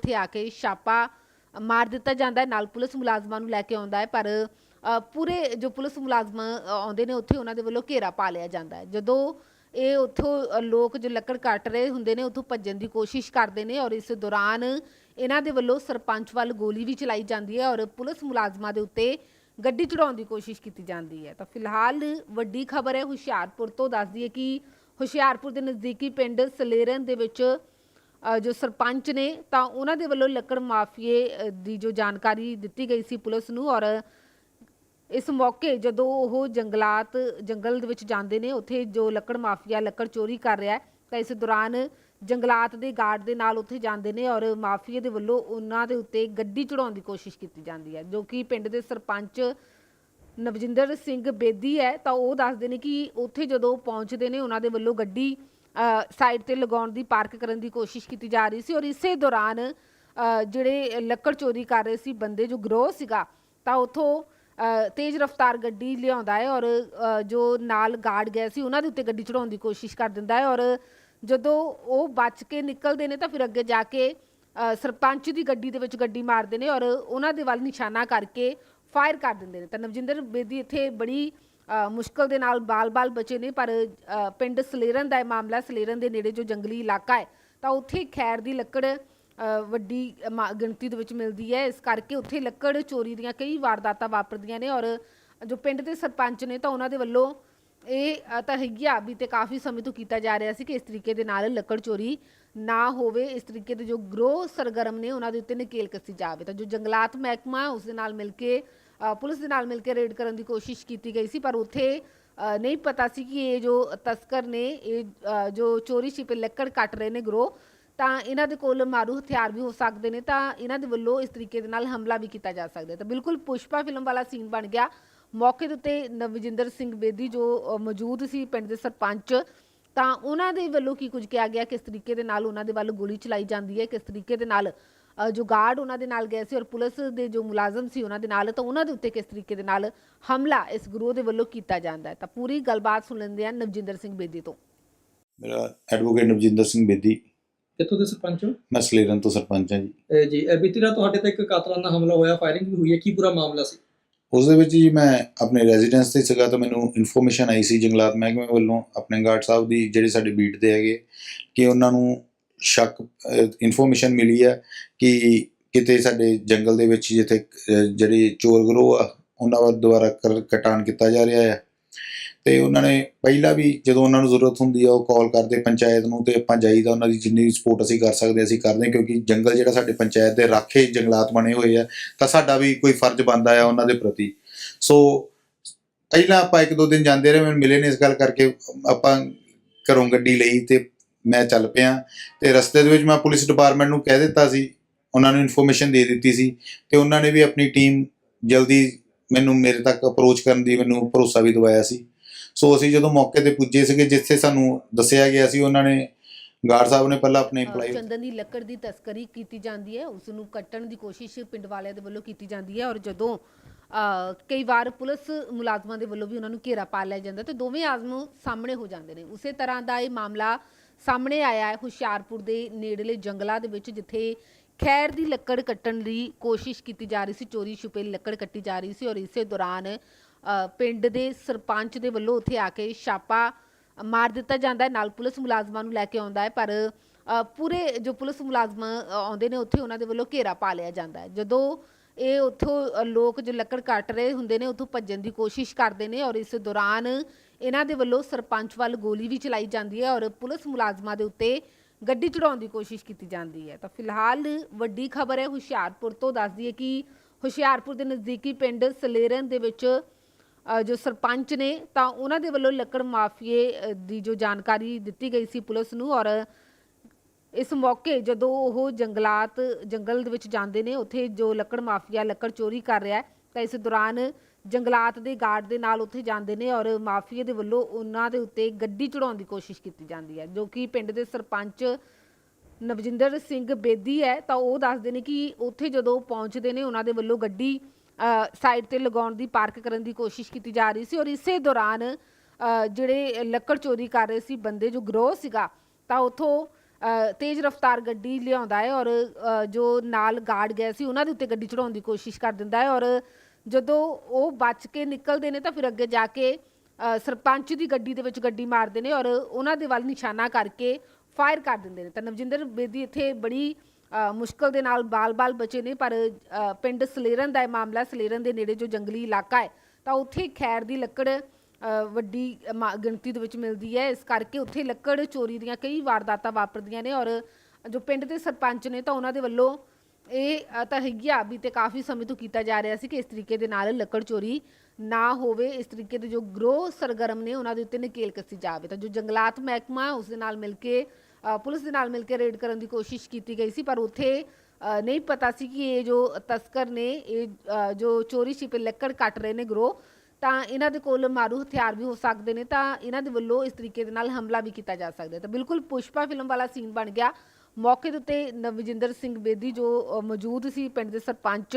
ਉੱਥੇ ਆ ਕੇ ਛਾਪਾ ਮਾਰ ਦਿੱਤਾ ਜਾਂਦਾ ਹੈ, ਨਾਲ ਪੁਲਿਸ ਮੁਲਾਜ਼ਮਾਂ ਨੂੰ ਲੈ ਕੇ ਆਉਂਦਾ ਹੈ, ਪਰ ਪੂਰੇ ਜੋ ਪੁਲਿਸ ਮੁਲਾਜ਼ਮ ਆਉਂਦੇ ਨੇ ਉੱਥੇ ਉਹਨਾਂ ਦੇ ਵੱਲੋਂ ਘੇਰਾ ਪਾ ਲਿਆ ਜਾਂਦਾ ਹੈ। ਜਦੋਂ ਇਹ ਉੱਥੋਂ ਲੋਕ ਜੋ ਲੱਕੜ ਕੱਟ ਰਹੇ ਹੁੰਦੇ ਨੇ, ਉੱਥੋਂ ਭੱਜਣ ਦੀ ਕੋਸ਼ਿਸ਼ ਕਰਦੇ ਨੇ ਔਰ ਇਸ ਦੌਰਾਨ ਇਹਨਾਂ ਦੇ ਵੱਲੋਂ ਸਰਪੰਚ ਵੱਲ ਗੋਲੀ ਵੀ ਚਲਾਈ ਜਾਂਦੀ ਹੈ ਔਰ ਪੁਲਿਸ ਮੁਲਾਜ਼ਮਾਂ ਦੇ ਉੱਤੇ ਗੱਡੀ ਚੜਾਉਣ ਦੀ ਕੋਸ਼ਿਸ਼ ਕੀਤੀ ਜਾਂਦੀ ਹੈ। ਤਾਂ ਫਿਲਹਾਲ ਵੱਡੀ ਖਬਰ ਹੈ ਹੁਸ਼ਿਆਰਪੁਰ ਤੋਂ, ਦੱਸਦੀ ਹੈ ਕਿ ਹੁਸ਼ਿਆਰਪੁਰ ਦੇ ਨਜ਼ਦੀਕੀ ਪਿੰਡ ਸਲੇਰਨ ਦੇ ਵਿੱਚ ਜੋ ਸਰਪੰਚ ਨੇ, ਤਾਂ ਉਹਨਾਂ ਦੇ ਵੱਲੋਂ ਲੱਕੜ ਮਾਫੀਏ ਦੀ ਜੋ ਜਾਣਕਾਰੀ ਦਿੱਤੀ ਗਈ ਸੀ ਪੁਲਿਸ ਨੂੰ ਔਰ ਇਸ ਮੌਕੇ ਜਦੋਂ ਉਹ ਜੰਗਲਾਤ, ਜੰਗਲ ਦੇ ਵਿੱਚ ਜਾਂਦੇ ਨੇ, ਉੱਥੇ ਜੋ ਲੱਕੜ ਮਾਫੀਆ, ਲੱਕੜ ਚੋਰੀ ਕਰ ਰਿਹਾ ਹੈ, ਤਾਂ ਇਸ ਦੌਰਾਨ ਜੰਗਲਾਤ ਦੇ ਗਾਰਡ ਦੇ ਨਾਲ ਉੱਥੇ ਜਾਂਦੇ ਨੇ ਔਰ ਮਾਫੀਏ ਦੇ ਵੱਲੋਂ ਉਹਨਾਂ ਦੇ ਉੱਤੇ ਗੱਡੀ ਚੜਾਉਣ ਦੀ ਕੋਸ਼ਿਸ਼ ਕੀਤੀ ਜਾਂਦੀ ਹੈ, ਜੋ ਕਿ ਪਿੰਡ ਦੇ ਸਰਪੰਚ ਨਵਜਿੰਦਰ ਸਿੰਘ ਬੇਦੀ ਹੈ, ਤਾਂ ਉਹ ਦੱਸਦੇ ਨੇ ਕਿ ਉੱਥੇ ਜਦੋਂ ਪਹੁੰਚਦੇ ਨੇ, ਉਹਨਾਂ ਦੇ ਵੱਲੋਂ ਗੱਡੀ ਸਾਈਡ ਤੇ ਲਗਾਉਣ ਦੀ ਪਾਰਕ ਕਰਨ ਦੀ ਕੋਸ਼ਿਸ਼ ਕੀਤੀ ਜਾ ਰਹੀ ਸੀ ਔਰ ਇਸੇ ਦੌਰਾਨ ਜਿਹੜੇ ਲੱਕੜ ਚੋਰੀ ਕਰ ਰਹੇ ਸੀ, ਬੰਦੇ ਜੋ ਗਰੋਹ ਸੀਗਾ, ਤਾਂ ਉਥੋਂ ਤੇਜ਼ ਰਫ਼ਤਾਰ ਗੱਡੀ ਲਿਆਉਂਦਾ ਹੈ ਔਰ ਜੋ ਨਾਲ ਗਾਰਡ ਗਏ ਸੀ, ਉਹਨਾਂ ਦੇ ਉੱਤੇ ਗੱਡੀ ਚੜਾਉਣ ਦੀ ਕੋਸ਼ਿਸ਼ ਕਰ ਦਿੰਦਾ ਹੈ ਔਰ ਜਦੋਂ ਉਹ ਬਚ ਕੇ ਨਿਕਲਦੇ ਨੇ ਤਾਂ ਫਿਰ ਅੱਗੇ ਜਾ ਕੇ ਸਰਪੰਚ ਦੀ ਗੱਡੀ ਦੇ ਵਿੱਚ ਗੱਡੀ ਮਾਰਦੇ ਨੇ ਔਰ ਉਹਨਾਂ ਦੇ ਵੱਲ ਨਿਸ਼ਾਨਾ ਕਰਕੇ ਫਾਇਰ ਕਰ ਦਿੰਦੇ ਨੇ। ਤਾਂ ਨਵਜਿੰਦਰ ਬੇਦੀ ਇੱਥੇ ਬੜੀ ਮੁਸ਼ਕਲ ਦੇ ਨਾਲ ਬਾਲ-ਬਾਲ ਬਚੇ ਨੇ ਪਰ ਪਿੰਡ ਸਲੇਰਨ ਦਾ ਇਹ ਮਾਮਲਾ ਸਲੇਰਨ ਦੇ ਨੇੜੇ ਜੋ ਜੰਗਲੀ ਇਲਾਕਾ ਹੈ ਤਾਂ ਉੱਥੇ ਖੈਰ ਦੀ ਲੱਕੜ ਵੱਡੀ ਗਿਣਤੀ ਦੇ ਵਿੱਚ ਮਿਲਦੀ ਹੈ। ਇਸ ਕਰਕੇ ਉੱਥੇ ਲੱਕੜ ਚੋਰੀ ਦੀਆਂ ਕਈ ਵਾਰਦਾਤਾਂ ਵਾਪਰਦੀਆਂ ਨੇ ਔਰ ਜੋ ਪਿੰਡ ਦੇ ਸਰਪੰਚ ਨੇ ਤਾਂ ਉਹਨਾਂ ਦੇ ਵੱਲੋਂ ਇਹ ਅ, ਤਾਂ ਹੈਗੀ ਆ ਵੀ ਤੇ ਕਾਫੀ ਸਮੇਂ ਤੋਂ ਕੀਤਾ ਜਾ ਰਿਹਾ ਸੀ ਕਿ ਇਸ ਤਰੀਕੇ ਦੇ ਨਾਲ ਲੱਕੜ ਚੋਰੀ ਨਾ ਹੋਵੇ। ਇਸ ਤਰੀਕੇ ਦੇ ਜੋ ਗਰੋਹ ਸਰਗਰਮ ਨੇ ਉਹਨਾਂ ਦੇ ਉੱਤੇ ਨਕੇਲ ਕੱਸੀ ਜਾਵੇ। ਤਾਂ ਜੋ ਜੰਗਲਾਤ ਮਹਿਕਮਾ ਉਸ ਦੇ ਨਾਲ ਮਿਲ ਕੇ ਪੁਲਿਸ ਦੇ ਨਾਲ ਮਿਲ ਕੇ ਰੇਡ ਕਰਨ ਦੀ ਕੋਸ਼ਿਸ਼ ਕੀਤੀ ਗਈ ਸੀ, ਪਰ ਉੱਥੇ ਨਹੀਂ ਪਤਾ ਸੀ ਕਿ ਇਹ ਜੋ ਤਸਕਰ ਨੇ, ਇਹ ਜੋ ਚੋਰੀ ਛਿਪੇ ਲੱਕੜ ਕੱਟ ਰਹੇ ਨੇ ਗਰੋਹ, ਤਾਂ ਇਹਨਾਂ ਦੇ ਕੋਲ ਮਾਰੂ ਹਥਿਆਰ ਵੀ ਹੋ ਸਕਦੇ ਨੇ, ਤਾਂ ਇਹਨਾਂ ਦੇ ਵੱਲੋਂ ਇਸ ਤਰੀਕੇ ਦੇ ਨਾਲ ਹਮਲਾ ਵੀ ਕੀਤਾ ਜਾ ਸਕਦਾ ਤਾਂ ਬਿਲਕੁਲ ਪੁਸ਼ਪਾ ਫਿਲਮ ਵਾਲਾ ਸੀਨ ਬਣ ਗਿਆ। ਮੌਕੇ ਦੇ ਉੱਤੇ ਨਵਜਿੰਦਰ ਸਿੰਘ ਬੇਦੀ ਜੋ ਮੌਜੂਦ ਸੀ ਪਿੰਡ ਦੇ ਸਰਪੰਚ, ਤਾਂ ਉਹਨਾਂ ਦੇ ਵੱਲੋਂ ਕੀ ਕੁਝ ਕਿਹਾ ਗਿਆ, ਕਿਸ ਤਰੀਕੇ ਦੇ ਨਾਲ ਉਹਨਾਂ ਦੇ ਵੱਲ ਗੋਲੀ ਚਲਾਈ ਜਾਂਦੀ ਹੈ, ਕਿਸ ਤਰੀਕੇ ਦੇ ਨਾਲ ਜੋ ਗਾਰਡ ਉਹਨਾਂ ਦੇ ਨਾਲ ਗਏ ਸੀ ਔਰ ਪੁਲਿਸ ਦੇ ਜੋ ਮੁਲਾਜ਼ਮ ਸੀ ਉਹਨਾਂ ਦੇ ਨਾਲ ਤਾਂ ਉਹਨਾਂ ਦੇ ਉੱਤੇ ਕਿਸ ਤਰੀਕੇ ਦੇ ਨਾਲ ਹਮਲਾ ਇਸ ਗਰੋਹ ਦੇ ਵੱਲੋਂ ਕੀਤਾ ਜਾਂਦਾ ਹੈ? ਤਾਂ ਪੂਰੀ ਗੱਲਬਾਤ ਸੁਣ ਲੈਂਦੇ ਆ ਨਵਜਿੰਦਰ ਸਿੰਘ ਬੇਦੀ ਤੋਂ। ਮੇਰਾ ਐਡਵੋਕੇਟ ਨਵਜਿੰਦਰ ਸਿੰਘ ਬੇਦੀ। ਕਿੱਥੋਂ ਦੇ ਸਰਪੰਚ ਹੋ? ਮੈਂ ਸਲੇਰਨ ਤੋਂ ਸਰਪੰਚ ਹਾਂ ਜੀ। ਇਹ ਜੀ ਇਹ ਬੀਤੀ ਰਾਤ ਤੁਹਾਡੇ ਤੇ ਇੱਕ ਕਾਤਲਾਨਾ ਹਮਲਾ ਹੋਇਆ ਫਾਇਰਿੰਗ ਵੀ ਹੋਈ ਹੈ ਕੀ ਪੂਰਾ ਮਾਮਲਾ ਸੀ? ਉਸ ਦੇ ਵਿੱਚ ਜੀ ਮੈਂ ਆਪਣੇ ਰੈਜ਼ੀਡੈਂਸ ਤੇ ਸੀਗਾ ਤਾਂ ਮੈਨੂੰ ਇਨਫੋਰਮੇਸ਼ਨ ਆਈ ਸੀ ਜੰਗਲਾਤ ਮਹਿਕਮੇ ਵੱਲੋਂ ਆਪਣੇ ਗਾਰਡ ਸਾਹਿਬ ਦੀ ਜਿਹੜੇ ਸਾਡੇ ਬੀਟ ਦੇ ਹੈਗੇ ਕਿ ਉਹਨਾਂ ਨੂੰ ਸ਼ੱਕ ਇਨਫੋਰਮੇਸ਼ਨ ਮਿਲੀ ਹੈ ਕਿ ਕਿਤੇ ਸਾਡੇ ਜੰਗਲ ਦੇ ਵਿੱਚ ਜਿੱਥੇ ਜਿਹੜੇ ਚੋਰ ਗਰੋਹ ਆ, ਉਹਨਾਂ ਵੱਲ ਦੁਆਰਾ ਕਰ- ਕਟਾਨ ਕੀਤਾ ਜਾ ਰਿਹਾ ਹੈ। ਤੇ ਉਹਨਾਂ ਨੇ ਪਹਿਲਾਂ ਵੀ ਜਦੋਂ ਉਹਨਾਂ ਨੂੰ ਜ਼ਰੂਰਤ ਹੁੰਦੀ ਆ, ਉਹ ਕਾਲ ਕਰਦੇ ਪੰਚਾਇਤ ਨੂੰ ਤੇ ਆਪਾਂ ਜਾਈਦਾ ਉਹਨਾਂ ਦੀ ਜਿੰਨੀ ਵੀ ਸਪੋਰਟ ਅਸੀਂ ਕਰ ਸਕਦੇ, ਅਸੀਂ ਕਰਦੇ ਕਿਉਂਕਿ ਜੰਗਲ ਜਿਹੜਾ ਸਾਡੇ ਪੰਚਾਇਤ ਦੇ ਰਾਖੇ ਜੰਗਲਾਤ ਬਣੇ ਹੋਏ ਆ, ਤਾਂ ਸਾਡਾ ਵੀ ਕੋਈ ਫਰਜ਼ ਬਣਦਾ ਆ ਉਹਨਾਂ ਦੇ ਪ੍ਰਤੀ। ਸੋ, ਪਹਿਲਾਂ ਆਪਾਂ ਇੱਕ ਦੋ ਦਿਨ ਜਾਂਦੇ ਰਹੇ ਮੈਨੂੰ ਮਿਲੇ ਨੇ ਇਸ ਗੱਲ ਕਰਕੇ, ਆਪਾਂ ਘਰੋਂ ਗੱਡੀ ਲਈ ਤੇ ਮੈਂ ਚੱਲ ਪਿਆ। ਤੇ ਰਸਤੇ ਦੇ ਵਿੱਚ ਮੈਂ ਪੁਲਿਸ ਡਿਪਾਰਟਮੈਂਟ ਨੂੰ ਕਹਿ ਦਿੱਤਾ ਸੀ। ਉਹਨਾਂ ਨੂੰ ਇਨਫੋਰਮੇਸ਼ਨ ਦੇ ਦਿੱਤੀ ਸੀ। ਤੇ ਉਹਨਾਂ ਨੇ ਵੀ ਆਪਣੀ ਟੀਮ ਜਲਦੀ ਮੈਨੂੰ ਮੇਰੇ ਤੱਕ ਅਪਰੋਚ ਕਰਨ ਦੀ ਮੈਨੂੰ ਭਰੋਸਾ ਵੀ ਦਿਵਾਇਆ ਸੀ। ਸੋ ਅਸੀਂ ਜਦੋਂ ਮੌਕੇ ਤੇ ਪੁੱਜੇ ਸੀਗੇ ਜਿੱਥੇ ਸਾਨੂੰ ਦੱਸਿਆ ਗਿਆ ਸੀ ਉਹਨਾਂ ਨੇ ਗਾਰਡ ਸਾਹਿਬ ਨੇ ਪਹਿਲਾਂ ਆਪਣੇ ਅ, EMPLOYE ਚੰਦਨ ਦੀ ਲੱਕੜ ਦੀ ਤਸਕਰੀ ਕੀਤੀ ਜਾਂਦੀ ਹੈ। ਉਸ ਨੂੰ ਕੱਟਣ ਦੀ ਕੋਸ਼ਿਸ਼ ਪਿੰਡ ਵਾਲਿਆਂ ਦੇ ਵੱਲੋਂ ਕੀਤੀ ਜਾਂਦੀ ਹੈ ਔਰ ਜਦੋਂ ਅ, ਕਈ ਵਾਰ ਪੁਲਿਸ ਮੁਲਾਜ਼ਮਾਂ ਦੇ ਵੱਲੋਂ ਵੀ ਉਹਨਾਂ ਨੂੰ ਘੇਰਾ ਪਾ ਲਿਆ ਜਾਂਦਾ ਤੇ ਦੋਵੇਂ ਆਜ਼ਮ ਸਾਹਮਣੇ ਹੋ ਜਾਂਦੇ ਨੇ। ਉਸੇ ਤਰ੍ਹਾਂ ਦਾ ਇਹ ਮਾਮਲਾ ਸਾਹਮਣੇ ਆਇਆ ਹੈ ਹੁਸ਼ਿਆਰਪੁਰ ਦੇ ਨੇੜਲੇ ਜੰਗਲਾਂ ਦੇ ਵਿੱਚ, ਜਿੱਥੇ ਖੈਰ ਦੀ ਲੱਕੜ ਕੱਟਣ ਦੀ ਕੋਸ਼ਿਸ਼ ਕੀਤੀ ਜਾ ਰਹੀ ਸੀ, ਚੋਰੀ ਛੁਪੇ ਲੱਕੜ ਕੱਟੀ ਜਾ ਰਹੀ ਸੀ ਔਰ ਇਸੇ ਦੌਰਾਨ ਪਿੰਡ ਦੇ ਸਰਪੰਚ ਦੇ ਵੱਲੋਂ ਉੱਥੇ ਆ ਕੇ ਛਾਪਾ ਮਾਰ ਦਿੱਤਾ ਜਾਂਦਾ ਹੈ। ਨਾਲ ਪੁਲਿਸ ਮੁਲਾਜ਼ਮਾਂ ਨੂੰ ਲੈ ਕੇ ਆਉਂਦਾ ਹੈ, ਪਰ ਪੂਰੇ ਜੋ ਪੁਲਿਸ ਮੁਲਾਜ਼ਮ ਆਉਂਦੇ ਨੇ ਉੱਥੇ ਉਹਨਾਂ ਦੇ ਵੱਲੋਂ ਘੇਰਾ ਪਾ ਲਿਆ ਜਾਂਦਾ ਹੈ। ਜਦੋਂ ਇਹ ਉੱਥੋਂ ਲੋਕ ਜੋ ਲੱਕੜ ਕੱਟ ਰਹੇ ਹੁੰਦੇ ਨੇ, ਉੱਥੋਂ ਭੱਜਣ ਦੀ ਕੋਸ਼ਿਸ਼ ਕਰਦੇ ਨੇ ਔਰ ਇਸ ਦੌਰਾਨ ਇਹਨਾਂ ਦੇ ਵੱਲੋਂ ਸਰਪੰਚ ਵੱਲ ਗੋਲੀ ਵੀ ਚਲਾਈ ਜਾਂਦੀ ਹੈ ਔਰ ਪੁਲਿਸ ਮੁਲਾਜ਼ਮਾਂ ਦੇ ਉੱਤੇ ਗੱਡੀ ਚੜਾਉਣ ਦੀ ਕੋਸ਼ਿਸ਼ ਕੀਤੀ ਜਾਂਦੀ ਹੈ। ਤਾਂ ਫਿਲਹਾਲ ਵੱਡੀ ਖਬਰ ਹੈ ਹੁਸ਼ਿਆਰਪੁਰ ਤੋਂ ਦੱਸਦੀ ਹੈ ਕਿ ਹੁਸ਼ਿਆਰਪੁਰ ਦੇ ਨਜ਼ਦੀਕੀ ਪਿੰਡ ਸਲੇਰਨ ਦੇ ਵਿੱਚ ਜੋ ਸਰਪੰਚ ਨੇ, ਤਾਂ ਉਹਨਾਂ ਦੇ ਵੱਲੋਂ ਲੱਕੜ ਮਾਫੀਏ ਦੀ ਜੋ ਜਾਣਕਾਰੀ ਦਿੱਤੀ ਗਈ ਸੀ ਪੁਲਿਸ ਨੂੰ ਔਰ ਇਸ ਮੌਕੇ ਜਦੋਂ ਉਹ ਜੰਗਲਾਤ, ਜੰਗਲ ਦੇ ਵਿੱਚ ਜਾਂਦੇ ਨੇ, ਉੱਥੇ ਜੋ ਲੱਕੜ ਮਾਫੀਆ, ਲੱਕੜ ਚੋਰੀ ਕਰ ਰਿਹਾ ਹੈ, ਤਾਂ ਇਸ ਦੌਰਾਨ ਜੰਗਲਾਤ ਦੇ ਗਾਰਡ ਦੇ ਨਾਲ ਉੱਥੇ ਜਾਂਦੇ ਨੇ ਔਰ ਮਾਫੀਏ ਦੇ ਵੱਲੋਂ ਉਹਨਾਂ ਦੇ ਉੱਤੇ ਗੱਡੀ ਚੜਾਉਣ ਦੀ ਕੋਸ਼ਿਸ਼ ਕੀਤੀ ਜਾਂਦੀ ਹੈ, ਜੋ ਕਿ ਪਿੰਡ ਦੇ ਸਰਪੰਚ ਨਵਜਿੰਦਰ ਸਿੰਘ ਬੇਦੀ ਹੈ, ਤਾਂ ਉਹ ਦੱਸਦੇ ਨੇ ਕਿ ਉੱਥੇ ਜਦੋਂ ਪਹੁੰਚਦੇ ਨੇ, ਉਹਨਾਂ ਦੇ ਵੱਲੋਂ ਗੱਡੀ ਸਾਈਡ ਤੇ ਲਗਾਉਣ ਦੀ, ਪਾਰਕ ਕਰਨ ਦੀ ਕੋਸ਼ਿਸ਼ ਕੀਤੀ ਜਾ ਰਹੀ ਸੀ ਔਰ ਇਸੇ ਦੌਰਾਨ ਜਿਹੜੇ ਲੱਕੜ ਚੋਰੀ ਕਰ ਰਹੇ ਸੀ ਬੰਦੇ, ਜੋ ਗਰੋਹ ਸੀਗਾ, ਤਾਂ ਉਥੋਂ ਤੇਜ਼ ਰਫ਼ਤਾਰ ਗੱਡੀ ਲਿਆਉਂਦਾ ਹੈ ਔਰ ਜੋ ਨਾਲ ਗਾਰਡ ਗਏ ਸੀ, ਉਹਨਾਂ ਦੇ ਉੱਤੇ ਗੱਡੀ ਚੜਾਉਣ ਦੀ ਕੋਸ਼ਿਸ਼ ਕਰ ਦਿੰਦਾ ਹੈ ਔਰ ਜਦੋਂ ਉਹ ਬਚ ਕੇ ਨਿਕਲਦੇ ਨੇ ਤਾਂ ਫਿਰ ਅੱਗੇ ਜਾ ਕੇ ਸਰਪੰਚ ਦੀ ਗੱਡੀ ਦੇ ਵਿੱਚ ਗੱਡੀ ਮਾਰਦੇ ਨੇ ਔਰ ਉਹਨਾਂ ਦੇ ਵੱਲ ਨਿਸ਼ਾਨਾ ਕਰਕੇ ਫਾਇਰ ਕਰ ਦਿੰਦੇ ਨੇ। ਤਾਂ ਨਵਜਿੰਦਰ ਬੇਦੀ ਇੱਥੇ ਬੜੀ ਮੁਸ਼ਕਲ ਦੇ ਨਾਲ ਬਾਲ-ਬਾਲ ਬਚੇ ਨੇ, ਪਰ ਪਿੰਡ ਸਲੇਰਨ ਦਾ ਇਹ ਮਾਮਲਾ ਸਲੇਰਨ ਦੇ ਨੇੜੇ ਜੋ ਜੰਗਲੀ ਇਲਾਕਾ ਹੈ, ਤਾਂ ਉੱਥੇ ਖੈਰ ਦੀ ਲੱਕੜ ਵੱਡੀ, ਮਾ- ਗਿਣਤੀ ਦੇ ਵਿੱਚ ਮਿਲਦੀ ਹੈ। ਇਸ ਕਰਕੇ ਉੱਥੇ ਲੱਕੜ ਚੋਰੀ ਦੀਆਂ ਕਈ ਵਾਰਦਾਤਾਂ ਵਾਪਰਦੀਆਂ ਨੇ ਔਰ ਜੋ ਪਿੰਡ ਦੇ ਸਰਪੰਚ ਨੇ ਤਾਂ ਉਹਨਾਂ ਦੇ ਵੱਲੋਂ ਇਹ ਤਾਂ ਹੈਗੀ ਆ ਵੀ ਤੇ ਕਾਫੀ ਸਮੇਂ ਤੋਂ ਕੀਤਾ ਜਾ ਰਿਹਾ ਸੀ ਕਿ ਇਸ ਤਰੀਕੇ ਦੇ ਨਾਲ ਲੱਕੜ ਚੋਰੀ ਨਾ ਹੋਵੇ ਇਸ ਤਰੀਕੇ ਦੇ ਜੋ ਗਰੋਹ ਸਰਗਰਮ ਨੇ ਉਹਨਾਂ ਦੇ ਉੱਤੇ ਨਕੇਲ ਕੱਸੀ ਜਾਵੇ। ਤਾਂ ਜੋ ਜੰਗਲਾਤ ਮਹਿਕਮਾ ਹੈ, ਉਸ ਦੇ ਨਾਲ ਮਿਲ ਕੇ ਪੁਲਿਸ ਦੇ ਨਾਲ ਮਿਲ ਕੇ ਰੇਡ ਕਰਨ ਦੀ ਕੋਸ਼ਿਸ਼ ਕੀਤੀ ਗਈ ਸੀ ਪਰ ਉੱਥੇ ਨਹੀਂ ਪਤਾ ਸੀ ਕਿ ਇਹ ਜੋ ਤਸਕਰ ਨੇ ਇਹ ਜੋ ਚੋਰੀ ਛਿਪੇ ਲੱਕੜ ਕੱਟ ਰਹੇ ਨੇ ਗਰੋਹ ਤਾਂ ਇਹਨਾਂ ਦੇ ਕੋਲ ਮਾਰੂ ਹਥਿਆਰ ਵੀ ਹੋ ਸਕਦੇ ਨੇ ਤਾਂ ਇਹਨਾਂ ਦੇ ਵੱਲੋਂ ਇਸ ਤਰੀਕੇ ਦੇ ਨਾਲ ਹਮਲਾ ਵੀ ਕੀਤਾ ਜਾ ਸਕਦਾ ਤਾਂ ਬਿਲਕੁਲ ਪੁਸ਼ਪਾ ਫਿਲਮ ਵਾਲਾ ਸੀਨ ਬਣ ਗਿਆ ਮੌਕੇ ਦੇ ਉੱਤੇ ਨਵਜਿੰਦਰ ਸਿੰਘ ਬੇਦੀ ਜੋ ਮੌਜੂਦ ਸੀ ਪਿੰਡ ਦੇ ਸਰਪੰਚ